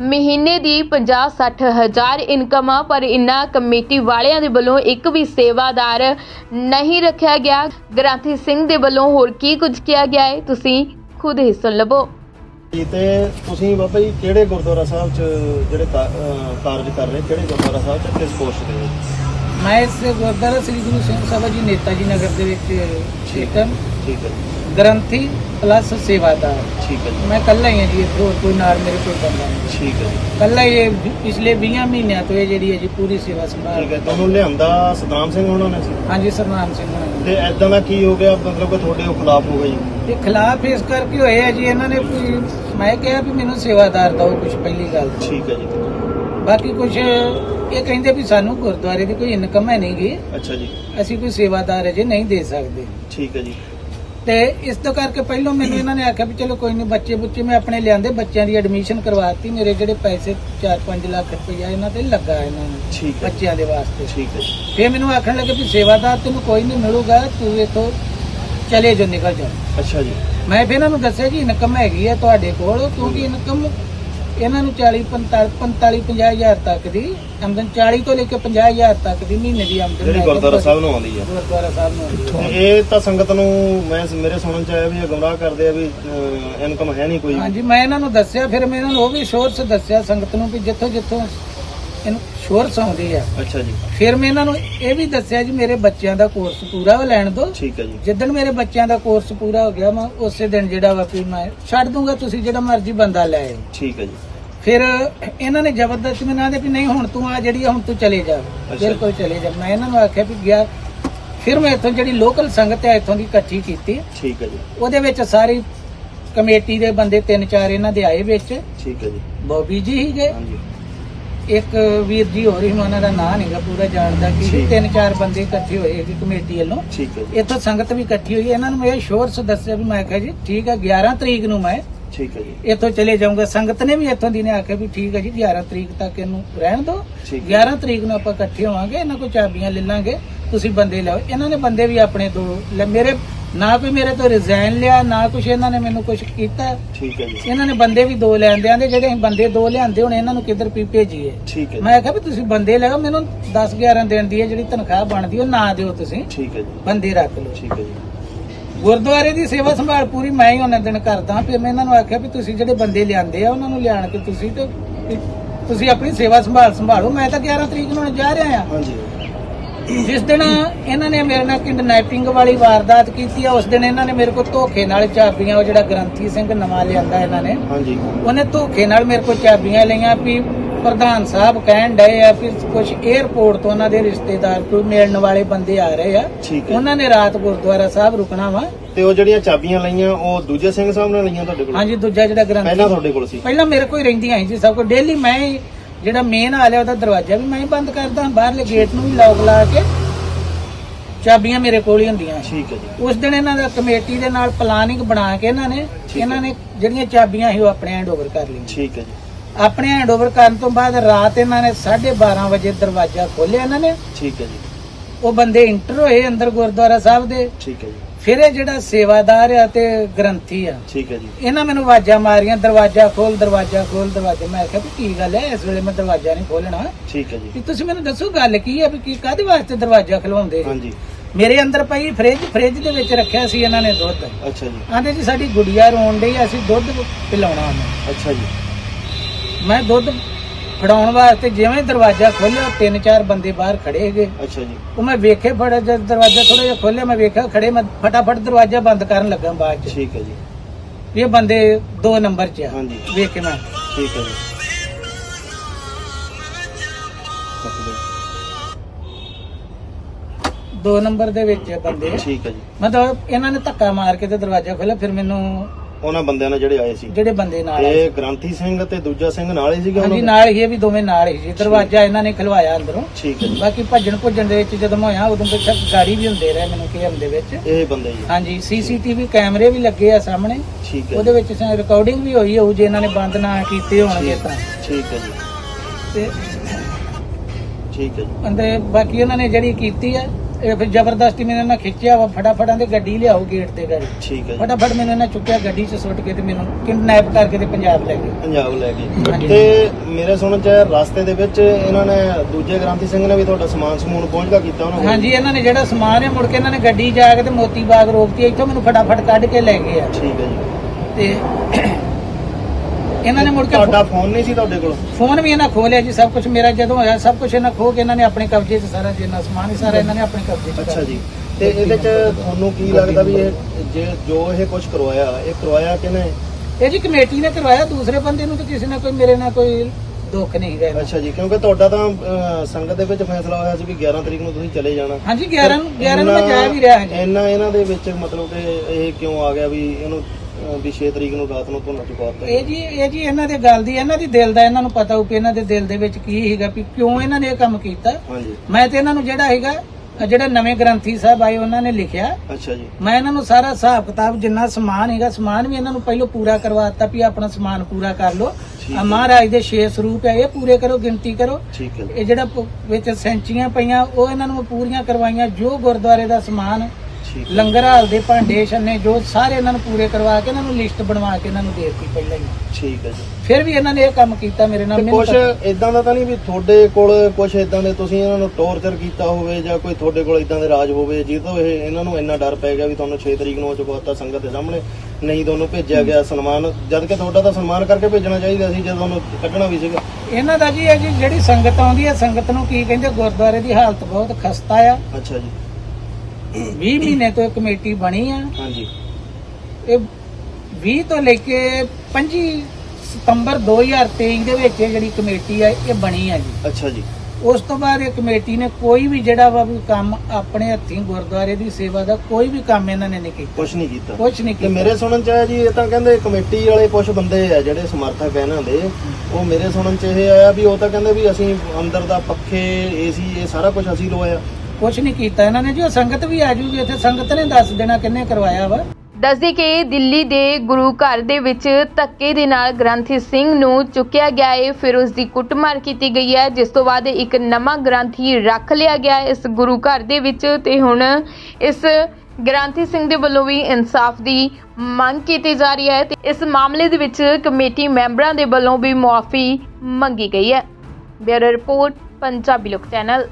ਮਹੀਨੇ ਦੀ 50-60 ਹਜ਼ਾਰ ਇਨਕਮ ਆ, ਪਰ ਇਨ੍ਹਾਂ ਕਮੇਟੀ ਵਾਲਿਆਂ ਦੇ ਵੱਲੋਂ ਇੱਕ ਵੀ ਸੇਵਾਦਾਰ ਨਹੀਂ ਰੱਖਿਆ ਗਿਆ। ਗ੍ਰੰਥੀ ਸਿੰਘ ਦੇ ਵੱਲੋਂ ਹੋਰ ਕੀ ਕੁਝ ਕਿਹਾ ਗਿਆ ਹੈ ਤੁਸੀਂ ਖੁਦ ਹੀ ਸੁਣ ਲਵੋ। ਤੇ ਤੁਸੀਂ ਬਾਬਾ ਜੀ ਕਿਹੜੇ ਗੁਰਦੁਆਰਾ ਸਾਹਿਬ ਚ ਜਿਹੜੇ ਕਾਰਜ ਕਰ ਰਹੇ, ਕਿਹੜੇ ਗੁਰਦੁਆਰਾ ਸਾਹਿਬ ਚ, ਕਿਸ ਪੋਸਟ ਤੇ ਮੈਂ ਇਸ ਗੁਰਦੁਆਰਾ ਸ੍ਰੀ ਗੁਰੂ ਸਿੰਘ ਸਭਾ ਜੀ ਨੇਤਾ ਜੀ ਨਗਰ ਦੇ ਵਿੱਚ ਚੇਤਨ ਠੀਕ ਹੈ। ਗ੍ਰੰਥੀ ਪਲੱਸ ਸੇਵਾਦਾਰ। ਠੀਕ ਹੈ ਮੈਂ ਕੱਲਾ ਹੀ ਹਾਂ ਜੀ ਇੱਥੇ ਹੋਰ ਕੋਈ ਨਾਲ ਮੇਰੇ ਕੋਲ ਬੰਦਾ ਨਹੀਂ। ਠੀਕ ਹੈ ਕੱਲਾ ਇਹ ਪਿਛਲੇ 20 ਮਹੀਨਿਆਂ ਤੋਂ ਇਹ ਜਿਹੜੀ ਹੈ ਜੀ ਪੂਰੀ ਸੇਵਾ ਸੰਭਾਲ ਠੀਕ ਹੈ ਤੁਹਾਨੂੰ ਲਿਆਂਦਾ ਸਤਨਾਮ ਸਿੰਘ ਉਹਨਾਂ ਨੇ ਸੀ? ਹਾਂਜੀ ਸਰਨਾਮ ਸਿੰਘ ਹੋਣਾ। ਤੇ ਐਦਾਂ ਦਾ ਕੀ ਹੋ ਗਿਆ? ਮਤਲਬ ਕਿ ਤੁਹਾਡੇ ਉਹ ਖਿਲਾਫ ਹੋ ਗਿਆ ਜੀ? ਇਹ ਖਿਲਾਫ ਇਸ ਕਰਕੇ ਹੋਏ ਆ ਜੀ ਇਹਨਾਂ ਨੇ ਮੈਂ ਕਿਹਾ ਵੀ ਮੈਨੂੰ ਸੇਵਾਦਾਰ ਦਿਓ ਕੁਝ ਪਹਿਲੀ ਗੱਲ ਠੀਕ ਹੈ ਜੀ। ਬਾਕੀ ਕੁਝ ਇਹ ਕਹਿੰਦੇ ਵੀ ਸਾਨੂੰ ਗੁਰਦੁਆਰੇ ਦੀ ਕੋਈ ਇਨਕਮ ਹੈ ਨਹੀਂਗੀ ਅੱਛਾ ਜੀ। ਅਸੀਂ ਕੋਈ ਸੇਵਾਦਾਰ ਅਜੇ ਨਹੀਂ ਦੇ ਸਕਦੇ। ਠੀਕ ਹੈ ਜੀ। ਤੇ ਇਸ ਤੋਂ ਕਰਕੇ ਪਹਿਲਾਂ ਮੈਨੂੰ ਇਹਨਾਂ ਨੇ ਆਖਿਆ ਵੀ ਚਲੋ ਕੋਈ ਨਹੀਂ ਬੱਚੇ ਬੁੱਚੇ ਮੈਂ ਆਪਣੇ ਲਿਆਂਦੇ ਬੱਚਿਆਂ ਦੀ ਐਡਮਿਸ਼ਨ ਕਰਵਾਤੀ ਮੇਰੇ ਜਿਹੜੇ ਪੈਸੇ 4-5 ਲੱਖ ਰੁਪਈਆ ਇਹਨਾਂ ਤੇ ਲੱਗਾ ਇਹਨਾਂ ਨੂੰ ਠੀਕ ਹੈ ਬੱਚਿਆਂ ਦੇ ਵਾਸਤੇ। ਠੀਕ ਹੈ ਫੇਰ ਮੈਨੂੰ ਆਖਣ ਲੱਗੇ ਵੀ ਸੇਵਾਦਾਰ ਤੈਨੂੰ ਕੋਈ ਨਹੀਂ ਮਿਲੂਗਾ ਤੂੰ ਇੱਥੋਂ ਚਲੇ ਜਾ ਨਿਕਲ ਜਾ ਅੱਛਾ ਜੀ। ਮੈਂ ਫਿਰ ਇਹਨਾਂ ਨੂੰ ਦੱਸਿਆ ਜੀ ਇਨਕਮ ਹੈਗੀ ਹੈ ਤੁਹਾਡੇ ਕੋਲ ਕਿਉਂਕਿ ਇਨਕਮ ਇਹਨਾਂ ਨੂੰ 40 45 45 50 ਹਜ਼ਾਰ ਤੱਕ ਦੀ ਆਮਦਨ 40 ਤੋਂ ਲੈ ਕੇ 50 ਹਜ਼ਾਰ ਤੱਕ ਦੀ ਮਹੀਨੇ ਦੀ ਆਮਦਨ ਜਿਹੜੀ ਗੁਰਦੁਆਰਾ ਸਾਹਿਬ ਨੂੰ ਆਉਂਦੀ ਹੈ। ਗੁਰਦੁਆਰਾ ਸਾਹਿਬ ਨੂੰ ਆਉਂਦੀ ਹੈ। ਇਹ ਤਾਂ ਸੰਗਤ ਨੂੰ ਮੈਂ ਮੇਰੇ ਸੁਣਨ ਚ ਆਇਆ ਵੀ ਇਹ ਗਮਰਾਹ ਕਰਦੇ ਆ ਵੀ ਇਨਕਮ ਹੈ ਨਹੀਂ ਕੋਈ। ਹਾਂਜੀ ਮੈਂ ਇਹਨਾਂ ਨੂੰ ਦੱਸਿਆ ਫਿਰ ਮੈਂ ਇਹਨਾਂ ਨੂੰ ਉਹ ਵੀ ਸ਼ੋਰਸ ਦੱਸਿਆ ਸੰਗਤ ਨੂੰ ਵੀ ਜਿੱਥੋਂ ਜਿੱਥੋਂ ਇਹਨੂੰ ਸ਼ੋਰਸ ਆਉਂਦੀ ਆ। ਅੱਛਾ ਜੀ। ਫਿਰ ਮੈਂ ਇਹਨਾਂ ਨੂੰ ਇਹ ਵੀ ਦੱਸਿਆ ਜੀ ਮੇਰੇ ਬੱਚਿਆਂ ਦਾ ਕੋਰਸ ਪੂਰਾ ਹੋ ਲੈਣ ਦਿਓ ਠੀਕ ਹੈ ਜੀ। ਜਿੱਦਣ ਮੇਰੇ ਬੱਚਿਆਂ ਦਾ ਕੋਰਸ ਪੂਰਾ ਹੋ ਗਿਆ ਮੈਂ ਉਸੇ ਦਿਨ ਜਿਹੜਾ ਵਾ ਵੀ ਮੈਂ ਛੱਡ ਦੂੰਗਾ ਤੁਸੀਂ ਜਿਹੜਾ ਮਰਜ਼ੀ ਬੰਦਾ ਲੈ ਆਇਓ। ਠੀਕ ਹੈ ਜੀ। ਫਿਰ ਇਹਨਾਂ ਨੇ ਜ਼ਬਰਦਸਤੀ ਮੈਨੂੰ ਆਂਦੇ ਵੀ ਨਹੀਂ ਹੁਣ ਤੂੰ ਆ ਜਿਹੜੀ ਆ ਹੁਣ ਤੂੰ ਚਲੇ ਜਾ। ਬਿਲਕੁਲ ਚਲੇ ਜਾ। ਮੈਂ ਇਹਨਾਂ ਨੂੰ ਆਖਿਆ ਵੀ ਗਿਆ। ਫਿਰ ਮੈਂ ਇੱਥੋਂ ਜਿਹੜੀ ਲੋਕਲ ਸੰਗਤ ਹੈ ਇੱਥੋਂ ਦੀ ਇਕੱਠੀ ਕੀਤੀ। ਠੀਕ ਹੈ ਜੀ। ਉਹਦੇ ਵਿੱਚ ਸਾਰੀ ਕਮੇਟੀ ਦੇ ਬੰਦੇ ਤਿੰਨ ਚਾਰ ਇਹਨਾਂ ਦੇ ਆਏ ਵਿੱਚ। ਠੀਕ ਹੈ ਜੀ। ਬੋਬੀ ਜੀ ਹੀ ਗਏ ਹਾਂਜੀ। ਇੱਕ ਵੀਰ ਜੀ ਹੋਰ ਹੀ ਮੈਂ ਉਹਨਾਂ ਦਾ ਨਾਂ ਨਹੀਂਗਾ ਪੂਰਾ ਜਾਣਦਾ ਕਿ ਠੀਕ। ਤਿੰਨ ਚਾਰ ਬੰਦੇ ਇਕੱਠੇ ਹੋਏ ਇੱਕ ਕਮੇਟੀ ਵੱਲੋਂ। ਠੀਕ ਹੈ ਜੀ। ਇੱਥੋਂ ਸੰਗਤ ਵੀ ਇਕੱਠੀ ਹੋਈ ਇਹਨਾਂ ਨੂੰ ਮੈਂ ਇਹ ਸ਼ੋਰਸ ਦੱਸਿਆ ਵੀ ਮੈਂ ਕਿਹਾ ਜੀ ਠੀਕ ਹੈ 11 ਤਰੀਕ ਨੂੰ ਮੈਂ ਠੀਕ ਹੈ ਜੀ। ਇੱਥੋਂ ਚਲੇ ਜਾਊਂਗਾ। ਸੰਗਤ ਨੇ ਵੀ ਇੱਥੋਂ ਦੀ ਨੇ ਆਖਿਆ ਵੀ ਠੀਕ ਹੈ ਜੀ 11 ਤਰੀਕ ਤੱਕ ਇਹਨੂੰ ਰਹਿਣ ਦਿਓ। ਠੀਕ ਹੈ। 11 ਤਰੀਕ ਨੂੰ ਆਪਾਂ ਇਕੱਠੇ ਹੋਵਾਂਗੇ ਇਹਨਾਂ ਕੋਲ ਚਾਬੀਆਂ ਲੈ ਲਾਂਗੇ ਤੁਸੀਂ ਬੰਦੇ ਲਿਆਓ। ਇਹਨਾਂ ਨੇ ਬੰਦੇ ਵੀ ਆਪਣੇ ਦੋ ਲੈ- ਮੇਰੇ ਨਾ ਕੋਈ ਮੇਰੇ ਤੋਂ ਰਿਜ਼ਾਈਨ ਲਿਆ ਨਾ ਕੁਝ ਇਹਨਾਂ ਨੇ ਮੈਨੂੰ ਕੁਝ ਕੀਤਾ। ਠੀਕ ਹੈ ਜੀ। ਇਹਨਾਂ ਨੇ ਬੰਦੇ ਵੀ ਦੋ ਲੈਂਦੇ ਆਂਦੇ ਜਿਹੜੇ ਅਸੀਂ ਬੰਦੇ ਦੋ ਲਿਆਂਦੇ ਹੁਣ ਇਹਨਾਂ ਨੂੰ ਕਿੱਧਰ ਪੀ ਭੇਜੀਏ? ਠੀਕ ਹੈ ਮੈਂ ਕਿਹਾ ਵੀ ਤੁਸੀਂ ਬੰਦੇ ਲਗਾ ਮੈਨੂੰ 10 11 ਦਿਨ ਦੀ ਹੈ ਜਿਹੜੀ ਤਨਖਾਹ ਬਣਦੀ ਉਹ ਨਾ ਦਿਓ ਤੁਸੀਂ। ਠੀਕ ਹੈ ਜੀ। ਬੰਦੇ ਰੱਖ ਲਓ। ਠੀਕ ਹੈ ਜੀ। ਗੁਰਦੁਆਰੇ ਦੀ ਸੇਵਾ ਸੰਭਾਲ ਪੂਰੀ ਮੈਂ ਹੀ ਉਹਨਾਂ ਦਿਨ ਕਰਦਾ ਫਿਰ ਮੈਂ ਇਹਨਾਂ ਨੂੰ ਆਖਿਆ ਵੀ ਤੁਸੀਂ ਜਿਹੜੇ ਬੰਦੇ ਲਿਆਂਦੇ ਆ ਉਹਨਾਂ ਨੂੰ ਲਿਆਣ ਕੇ ਤੁਸੀਂ ਤੇ ਤੁਸੀਂ ਆਪਣੀ ਸੇਵਾ ਸੰਭਾਲ ਸੰਭਾਲੋ। ਮੈਂ ਤਾਂ 11 ਤਰੀਕ ਨੂੰ ਜਾ ਰਿਹਾ ਆ ਹਾਂਜੀ। ਜਿਸ ਦਿਨ ਇਹਨਾਂ ਨੇ ਮੇਰੇ ਨਾਲ ਕਿਡਨੈਪਿੰਗ ਵਾਲੀ ਵਾਰਦਾਤ ਕੀਤੀ ਆ ਉਸ ਦਿਨ ਇਹਨਾਂ ਨੇ ਮੇਰੇ ਕੋਲ ਧੋਖੇ ਨਾਲ ਚਾਬੀਆਂ ਉਹ ਜਿਹੜਾ ਗ੍ਰੰਥੀ ਸਿੰਘ ਨਵਾਂ ਲਿਆਂਦਾ ਇਹਨਾਂ ਨੇ ਹਾਂਜੀ। ਉਹਨੇ ਧੋਖੇ ਨਾਲ ਮੇਰੇ ਕੋਲ ਚਾਬੀਆਂ ਲਈਆਂ ਵੀ ਪ੍ਰਧਾਨ ਸਾਹਿਬ ਕਹਿਣ ਡਏ ਆ ਵੀ ਕੁਝ 에어ਪੋਰਟ ਤੋਂ ਉਹਨਾਂ ਦੇ ਰਿਸ਼ਤੇਦਾਰ ਕੋਈ ਮਿਲਣ ਵਾਲੇ ਬੰਦੇ ਆ ਰਹੇ ਆ। ਠੀਕ ਹੈ। ਉਹਨਾਂ ਨੇ ਰਾਤ ਗੁਰਦੁਆਰਾ ਸਾਹਿਬ ਰੁਕਣਾ ਵਾ। ਤੇ ਉਹ ਜਿਹੜੀਆਂ ਚਾਬੀਆਂ ਲਈਆਂ ਉਹ ਦੂਜੇ ਸਿੰਘ ਸਾਹਿਬ ਨੇ ਲਈਆਂ ਤੁਹਾਡੇ ਕੋਲ? ਹਾਂਜੀ ਦੂਜਾ ਜਿਹੜਾ ਗ੍ਰੰਥੀ ਪਹਿਲਾਂ ਤੁਹਾਡੇ ਕੋਲ ਸੀ? ਪਹਿਲਾਂ ਮੇਰੇ ਕੋਲ ਹੀ ਰਹਿੰਦੀਆਂ ਸੀ ਜੀ ਸਭ ਕੁਝ ਡੇਲੀ ਮੈਂ ਹੀ ਜਿਹੜਾ ਮੇਨ ਹਾਲ ਹੈ ਉਹਦਾ ਦਰਵਾਜ਼ਾ ਵੀ ਮੈਂ ਹੀ ਬੰਦ ਕਰਦਾ ਬਾਹਰਲੇ ਗੇਟ ਨੂੰ ਵੀ ਲੌਕ ਲਾ ਕੇ ਚਾਬੀਆਂ ਮੇਰੇ ਕੋਲ ਹੀ ਹੁੰਦੀਆਂ। ਠੀਕ ਹੈ ਜੀ। ਉਸ ਦਿਨ ਇਹਨਾਂ ਦਾ ਕਮੇਟੀ ਦੇ ਨਾਲ ਪਲਾਨਿੰਗ ਬਣਾ ਕੇ ਇਹਨਾਂ ਨੇ ਇਹਨਾਂ ਨੇ ਜਿਹੜੀਆਂ ਚਾਬੀਆਂ ਸੀ ਉਹ ਆਪਣੇ ਹੈਂਡਓਵਰ ਕਰ ਲਈਆਂ। ਠੀਕ ਹੈ ਜੀ। ਆਪਣੇ ਹੈਂਡਓਵਰ ਕਰਨ ਤੋਂ ਬਾਅਦ ਰਾਤ ਇਹਨਾਂ ਨੇ 12:30 ਵਜੇ ਦਰਵਾਜ਼ਾ ਖੋਲ੍ਹਿਆ ਇਹਨਾਂ ਨੇ। ਠੀਕ ਹੈ ਜੀ। ਉਹ ਬੰਦੇ ਇੰਟਰ ਹੋਏ ਅੰਦਰ ਗੁਰਦੁਆਰਾ ਸਾਹਿਬ ਦੇ। ਠੀਕ ਹੈ ਜੀ। ਫਿਰ ਇਹ ਜਿਹੜਾ ਸੇਵਾਦਾਰ ਆ ਤੇ ਗ੍ਰੰਥੀ ਆ ਠੀਕ ਹੈ ਜੀ। ਇਹਨਾਂ ਮੈਨੂੰ ਆਵਾਜ਼ਾਂ ਮਾਰੀਆਂ ਦਰਵਾਜ਼ਾ ਖੋਲ ਦਰਵਾਜ਼ਾ ਖੋਲ ਦਰਵਾਜ਼ਾ ਮੈਂ ਕਿਹਾ ਵੀ ਕੀ ਗੱਲ ਹੈ ਇਸ ਵੇਲੇ ਮੈਂ ਦਰਵਾਜ਼ਾ ਨਹੀਂ ਖੋਲਣਾ। ਠੀਕ ਹੈ ਜੀ। ਵੀ ਤੁਸੀਂ ਮੈਨੂੰ ਦੱਸੋ ਗੱਲ ਕੀ ਹੈ ਵੀ ਕੀ ਕਾਦੇ ਵਾਸਤੇ ਦਰਵਾਜ਼ਾ ਖਲਵਾਉਂਦੇ? ਹਾਂਜੀ। ਮੇਰੇ ਅੰਦਰ ਪਈ ਫ੍ਰਿਜ ਫ੍ਰਿਜ ਦੇ ਵਿੱਚ ਰੱਖਿਆ ਸੀ ਇਹਨਾਂ ਨੇ ਦੁੱਧ। ਅੱਛਾ ਜੀ। ਆਂਦੇ ਜੀ ਸਾਡੀ ਗੁੜੀਆ ਰੋਣ ਡਈ ਅਸੀਂ ਦੁੱਧ ਪਿਲਾਉਣਾ ਉਹਨੂੰ। ਅੱਛਾ ਜੀ। ਮੈਂ ਦੁੱਧ ਫੜਾਉਣ ਵਾਸਤੇ ਜਿਵੇਂ ਦਰਵਾਜ਼ਾ ਖੋਲ੍ਹਿਆ ਤਿੰਨ ਚਾਰ ਬੰਦੇ ਬਾਹਰ ਖੜੇ ਹੈਗੇ। ਅੱਛਾ ਜੀ। ਉਹ ਮੈਂ ਵੇਖੇ ਫੜਾ ਜਦ ਦਰਵਾਜ਼ਾ ਥੋੜਾ ਜਿਹਾ ਖੋਲ੍ਹਿਆ ਮੈਂ ਵੇਖਿਆ ਖੜੇ ਮੈਂ ਫਟਾਫਟ ਦਰਵਾਜ਼ਾ ਬੰਦ ਕਰਨ ਲੱਗਾ ਬਾਅਦ ਚ। ਠੀਕ ਹੈ ਜੀ। ਇਹ ਬੰਦੇ ਦੋ ਨੰਬਰ 'ਚ ਆ। ਹਾਂਜੀ। ਵੇਖ ਕੇ ਮੈਂ। ਠੀਕ ਹੈ ਜੀ। ਦੋ ਨੰਬਰ ਦੇ ਵਿੱਚ ਬੰਦੇ। ਠੀਕ ਹੈ ਜੀ। ਮਤਲਬ ਇਹਨਾਂ ਨੇ ਧੱਕਾ ਮਾਰ ਕੇ ਤੇ ਦਰਵਾਜ਼ਾ ਖੋਲ੍ਹਿਆ ਫਿਰ ਮੈਨੂੰ ਉਹਨਾਂ ਬੰਦਿਆਂ ਨਾਲ ਜਿਹੜੇ ਆਏ ਸੀ। ਜਿਹੜੇ ਬੰਦੇ ਨਾਲ ਆਏ ਇਹ ਗ੍ਰਾਂਥੀ ਸਿੰਘ ਤੇ ਦੂਜਾ ਸਿੰਘ ਨਾਲ ਹੀ ਸੀਗਾ ਹਾਂਜੀ ਨਾਲ ਹੀ ਇਹ ਵੀ ਦੋਵੇਂ ਨਾਲ ਹੀ ਸੀ। ਦਰਵਾਜ਼ਾ ਇਹਨਾਂ ਨੇ ਖਲਵਾਇਆ ਅੰਦਰੋਂ। ਠੀਕ ਹੈ ਜੀ। ਬਾਕੀ ਭੱਜਣ ਭੁੱਜਣ ਦੇ ਵਿੱਚ ਜਦੋਂ ਮੈਂ ਹੋਇਆ ਉਦੋਂ ਤੱਕ ਗਾੜੀ ਵੀ ਹੁੰਦੇ ਰਹੇ ਮੈਨੂੰ ਘੇਰਨ ਦੇ ਵਿੱਚ। ਇਹ ਬੰਦੇ ਜੀ। ਹਾਂਜੀ ਸੀਸੀਟੀਵੀ ਕੈਮਰੇ ਵੀ ਲੱਗੇ ਆ ਸਾਹਮਣੇ। ਠੀਕ ਹੈ ਉਹਦੇ ਜੀ। ਵਿੱਚ ਰਿਕਾਰਡਿੰਗ ਵੀ ਹੋਈ ਹੋਊ ਜੇ ਇਹਨਾਂ ਨੇ ਬੰਦ ਨਾ ਕੀਤੇ ਹੋਣਗੇ ਤਾਂ। ਠੀਕ ਹੈ ਜੀ। ਤੇ ਠੀਕ ਹੈ ਜੀ। ਅੰਦੇ ਬਾਕੀ ਉਹਨਾਂ ਨੇ ਜਿਹੜੀ ਕੀਤੀ ਹੈ ਇਹ ਫਿਰ ਜ਼ਬਰਦਸਤੀ ਮੈਨੂੰ ਇਹਨਾਂ ਖਿੱਚਿਆ ਵਾ ਫਟਾਫਟਾਂ ਦੇ ਗੱਡੀ ਲਿਆਓ ਗੇਟ ਤੇ ਗਾੜੀ। ਠੀਕ ਹੈ ਜੀ। ਫਟਾਫਟ ਮੈਨੂੰ ਇਹਨਾਂ ਚੁੱਕਿਆ ਗੱਡੀ 'ਚ ਸੁੱਟ ਕੇ ਤੇ ਮੈਨੂੰ ਕਿਡਨੈਪ ਕਰਕੇ ਤੇ ਪੰਜਾਬ ਲੈ ਗਏ। ਪੰਜਾਬ ਲੈ ਗਏ। ਤੇ ਮੇਰੇ ਸੁਣਨ ਚ ਰਸਤੇ ਦੇ ਵਿੱਚ ਇਹਨਾਂ ਨੇ ਦੂਜੇ ਗ੍ਰਾਂਥੀ ਸਿੰਘ ਨੇ ਵੀ ਤੁਹਾਡਾ ਸਮਾਨ ਸਮੂਨ ਪਹੁੰਚਦਾ ਕੀਤਾ ਉਹਨਾਂ ਕੋਲ? ਹਾਂਜੀ ਇਹਨਾਂ ਨੇ ਜਿਹੜਾ ਸਮਾਨ ਹੈ ਮੁੜ ਕੇ ਇਹਨਾਂ ਨੇ ਗੱਡੀ ਜਾ ਕੇ ਤੇ ਮੋਤੀ ਬਾਗ ਰੋਕਤੀ ਇੱਥੋਂ ਮੈਨੂੰ ਫਟਾਫਟ ਕੱਢ ਕੇ ਲੈ ਗਏ ਆ। ਠੀਕ ਹੈ ਜੀ। ਤੇ ਇਹਨਾਂ ਨੇ ਮੁੜ ਕੇ ਤੁਹਾਡਾ ਫੋਨ ਨਹੀਂ ਸੀ ਤੁਹਾਡੇ ਕੋਲ? ਫੋਨ ਵੀ ਇਹਨਾਂ ਖੋਹ ਲਿਆ ਜੀ ਸਭ ਕੁਝ ਮੇਰਾ ਜਦੋਂ ਹੋਇਆ ਸਭ ਕੁਝ ਇਹਨਾਂ ਖੋਹ ਕੇ ਇਹਨਾਂ ਨੇ ਆਪਣੇ ਕਬਜ਼ੇ 'ਚ ਸਾਰਾ ਜਿੰਨਾ ਸਮਾਨ ਹੀ ਸਾਰਾ ਇਹਨਾਂ ਨੇ ਆਪਣੇ ਕਬਜ਼ੇ 'ਚ ਅੱਛਾ ਜੀ। ਤੇ ਇਹਦੇ ਚ ਤੁਹਾਨੂੰ ਕੀ ਲੱਗਦਾ ਵੀ ਇਹ ਜੇ ਜੋ ਇਹ ਕੁਝ ਕਰਵਾਇਆ ਇਹ ਕਰਵਾਇਆ ਕਿਨੇ ਇਹ ਜੀ ਕਮੇਟੀ ਨੇ ਕਰਵਾਇਆ ਦੂਸਰੇ ਬੰਦੇ ਨੂੰ ਤਾਂ ਕਿਸੇ ਨੇ ਕੋਈ ਮੇਰੇ ਨਾਲ ਕੋਈ ਦੁੱਖ ਨਹੀਂ ਹੈਗਾ ਅੱਛਾ ਜੀ ਕਿਉਂਕਿ ਤੁਹਾਡਾ ਤਾਂ ਸੰਗਤ ਦੇ ਵਿੱਚ ਫੈਸਲਾ ਹੋਇਆ ਸੀ ਵੀ 11 ਤਰੀਕ ਨੂੰ ਤੁਸੀਂ ਚਲੇ ਜਾਣਾ। ਹਾਂਜੀ 11 ਨੂੰ 11 ਨੂੰ ਮੈਂ ਜਾ ਵੀ ਰਿਹਾ ਹਾਂ ਜੀ ਇੰਨਾ ਇਹਨਾਂ ਦੇ ਵਿੱਚ ਮਤਲਬ ਕਿ ਇਹ ਕਿਉਂ ਆ ਗਿਆ ਵੀ ਇਹਨੂੰ ਵੀ 6 ਤਰੀਕ ਨੂੰ ਰਾਤ ਨੂੰ ਤੁਹਾਨੂੰ ਚੁਕਾਤਾ ਇਹ ਜੀ ਇਹ ਜੀ ਇਹਨਾਂ ਦੇ ਗੱਲ ਦੀ ਇਹਨਾਂ ਦੀ ਦਿਲ ਦਾ ਇਹਨਾਂ ਨੂੰ ਪਤਾ ਹੋਊ ਕਿ ਇਹਨਾਂ ਦੇ ਦਿਲ ਦੇ ਵਿੱਚ ਕੀ ਹੈਗਾ ਵੀ ਕਿਉਂ ਇਹਨਾਂ ਨੇ ਇਹ ਕੰਮ ਕੀਤਾ। ਹਾਂਜੀ। ਮੈਂ ਤੇ ਇਹਨਾਂ ਨੂੰ ਜਿਹੜਾ ਹੈਗਾ ਜਿਹੜਾ ਨਵੇਂ ਗ੍ਰੰਥੀ ਸਾਹਿਬ ਆਏ ਉਹਨਾਂ ਨੇ ਲਿਖਿਆ। ਅੱਛਾ ਜੀ। ਮੈਂ ਇਹਨਾਂ ਨੂੰ ਸਾਰਾ ਹਿਸਾਬ ਕਿਤਾਬ ਜਿੰਨਾ ਸਮਾਨ ਹੈਗਾ ਸਮਾਨ ਵੀ ਇਹਨਾਂ ਨੂੰ ਪਹਿਲਾਂ ਪੂਰਾ ਕਰਵਾਤਾ ਵੀ ਆਪਣਾ ਸਮਾਨ ਪੂਰਾ ਕਰ ਲਓ। ਆ ਮਹਾਰਾਜ ਦੇ ਛੇ ਸਰੂਪ ਹੈ ਇਹ ਪੂਰੇ ਕਰੋ ਗਿਣਤੀ ਕਰੋ। ਠੀਕ ਹੈ। ਇਹ ਜਿਹੜਾ ਵਿੱਚ ਸੈਂਚੀਆਂ ਪਈਆਂ ਉਹ ਇਹਨਾਂ ਨੂੰ ਪੂਰੀਆਂ ਕਰਵਾਈਆਂ ਜੋ ਗੁਰਦੁਆਰੇ ਦਾ ਸਮਾਨ ਲੰਗਰ ਹਾਲ ਦੇ ਭਾਂਡੇ ਛੰਨੇ ਜੋ ਸਾਰੇ ਇਹਨਾਂ ਨੂੰ ਪੂਰੇ ਕਰਵਾ ਕੇ ਇਹਨਾਂ ਨੂੰ ਲਿਸਟ ਬਣਵਾ ਕੇ ਇਹਨਾਂ ਨੂੰ ਦੇ ਦਿੱਤੀ ਪਹਿਲਾਂ ਹੀ। ਠੀਕ ਹੈ ਜੀ। ਫਿਰ ਵੀ ਇਹਨਾਂ ਨੇ ਇਹ ਕੰਮ ਕੀਤਾ ਮੇਰੇ ਨਾਲ ਤੇ ਕੁਝ ਇਦਾਂ ਦਾ ਤਾਂ ਨਹੀਂ ਵੀ ਤੁਹਾਡੇ ਕੋਲ ਕੁਝ ਇਦਾਂ ਦੇ ਤੁਸੀਂ ਇਹਨਾਂ ਨੂੰ ਟੌਰਚਰ ਕੀਤਾ ਹੋਵੇ ਜਾਂ ਕੋਈ ਤੁਹਾਡੇ ਕੋਲ ਇਦਾਂ ਦੇ ਰਾਜ ਹੋਵੇ ਜਿਸ ਤੋਂ ਇਹ ਇਹਨਾਂ ਨੂੰ ਇੰਨਾ ਡਰ ਪੈ ਗਿਆ ਵੀ ਤੁਹਾਨੂੰ 6 ਤਰੀਕ ਨੂੰ ਚੁਕਾਤਾ ਸੰਗਤ ਦੇ ਸਾਹਮਣੇ ਨਹੀਂ ਤੁਹਾਨੂੰ ਭੇਜਿਆ ਗਿਆ ਸਨਮਾਨ ਜਦ ਕਿ ਤੁਹਾਡਾ ਤਾਂ ਸਨਮਾਨ ਕਰਕੇ ਭੇਜਣਾ ਚਾਹੀਦਾ ਸੀ ਜਦ ਤੁਹਾਨੂੰ ਕੱਢਣਾ ਵੀ ਸੀਗਾ। ਇਹਨਾਂ ਦਾ ਜੀ ਇਹ ਜੀ ਜਿਹੜੀ ਸੰਗਤ ਆਉਂਦੀ ਹੈ ਸੰਗਤ ਨੂੰ ਕੀ ਕਹਿੰਦੇ ਗੁਰਦੁਆਰੇ ਦੀ ਹਾਲਤ ਬਹੁਤ ਖਸਤਾ ਆ। ਅੱਛਾ ਜੀ। 20 ਮਹੀਨੇ ਤੋਂ ਇਹ ਕਮੇਟੀ ਬਣੀ ਆ। ਹਾਂਜੀ। ਇਹ 20 ਤੋਂ ਲੈ ਕੇ 25 ਸਤੰਬਰ 2023 ਦੇ ਵਿੱਚ ਇਹ ਜਿਹੜੀ ਕਮੇਟੀ ਆ ਇਹ ਬਣੀ ਆ ਜੀ। ਅੱਛਾ ਜੀ। ਉਸ ਤੋਂ ਬਾਅਦ ਇਹ ਕਮੇਟੀ ਨੇ ਕੋਈ ਵੀ ਜਿਹੜਾ ਵਾ ਵੀ ਕੰਮ ਆਪਣੇ ਹੱਥੀਂ ਗੁਰਦੁਆਰੇ ਦੀ ਸੇਵਾ ਦਾ ਕੋਈ ਵੀ ਕੰਮ ਇਹਨਾਂ ਨੇ ਨਹੀਂ ਕੀਤਾ। ਕੁਝ ਨਹੀਂ ਕੀਤਾ। ਕੁਝ ਨਹੀਂ ਤੇ ਕੀਤਾ। ਮੇਰੇ ਸੁਣਨ ਚ ਆਇਆ ਜੀ ਇਹ ਤਾਂ ਕਹਿੰਦੇ ਕਮੇਟੀ ਵਾਲੇ ਕੁਝ ਬੰਦੇ ਆ ਜਿਹੜੇ ਸਮਰਥਕ ਆ ਇਹਨਾਂ ਦੇ। ਉਹ ਮੇਰੇ ਸੁਣਨ ਚ ਇਹ ਆਇਆ ਵੀ ਉਹ ਤਾਂ ਕਹਿੰਦੇ ਵੀ ਅਸੀਂ ਅੰਦਰ ਦਾ ਪੱਖੇ ਏਸੀ ਇਹ ਸਾਰਾ ਕੁਝ ਅਸੀਂ ਲਵਾਇਆ। ਕੁਝ ਨਹੀਂ ਕੀਤਾ ਇਹਨਾਂ ਨੇ ਜੋ ਸੰਗਤ ਵੀ ਆ ਜੂਗੀ ਇੱਥੇ। ਸੰਗਤ ਨੇ ਦੱਸ ਦੇਣਾ ਕਿੰਨੇ ਕਰਵਾਇਆ ਵਾ। ਦੱਸਦੇ ਕਿ ਦਿੱਲੀ ਦੇ ਗੁਰੂ ਘਰ ਦੇ ਵਿੱਚ ਧੱਕੇ ਦੇ ਨਾਲ ਗ੍ਰੰਥੀ ਸਿੰਘ ਨੂੰ ਚੁੱਕਿਆ ਗਿਆ ਹੈ ਫਿਰ ਉਸ ਦੀ ਕੁੱਟਮਾਰ ਕੀਤੀ ਗਈ ਹੈ, ਜਿਸ ਤੋਂ ਬਾਅਦ ਇੱਕ ਨਵਾਂ ਗ੍ਰੰਥੀ ਰੱਖ ਲਿਆ ਗਿਆ ਹੈ ਇਸ ਗੁਰੂ ਘਰ ਦੇ ਵਿੱਚ ਤੇ ਹੁਣ ਇਸ ਗ੍ਰੰਥੀ ਸਿੰਘ ਦੇ ਵੱਲੋਂ ਵੀ ਇਨਸਾਫ ਦੀ ਮੰਗ ਕੀਤੀ ਜਾ ਰਹੀ ਹੈ ਤੇ ਇਸ ਮਾਮਲੇ ਦੇ ਵਿੱਚ ਕਮੇਟੀ ਮੈਂਬਰਾਂ ਦੇ ਵੱਲੋਂ ਵੀ ਮੁਆਫੀ ਮੰਗੀ ਗਈ ਹੈ। ਬਿਊਰੋ ਰਿਪੋਰਟ, ਪੰਜਾਬੀ ਲੋਕ ਚੈਨਲ।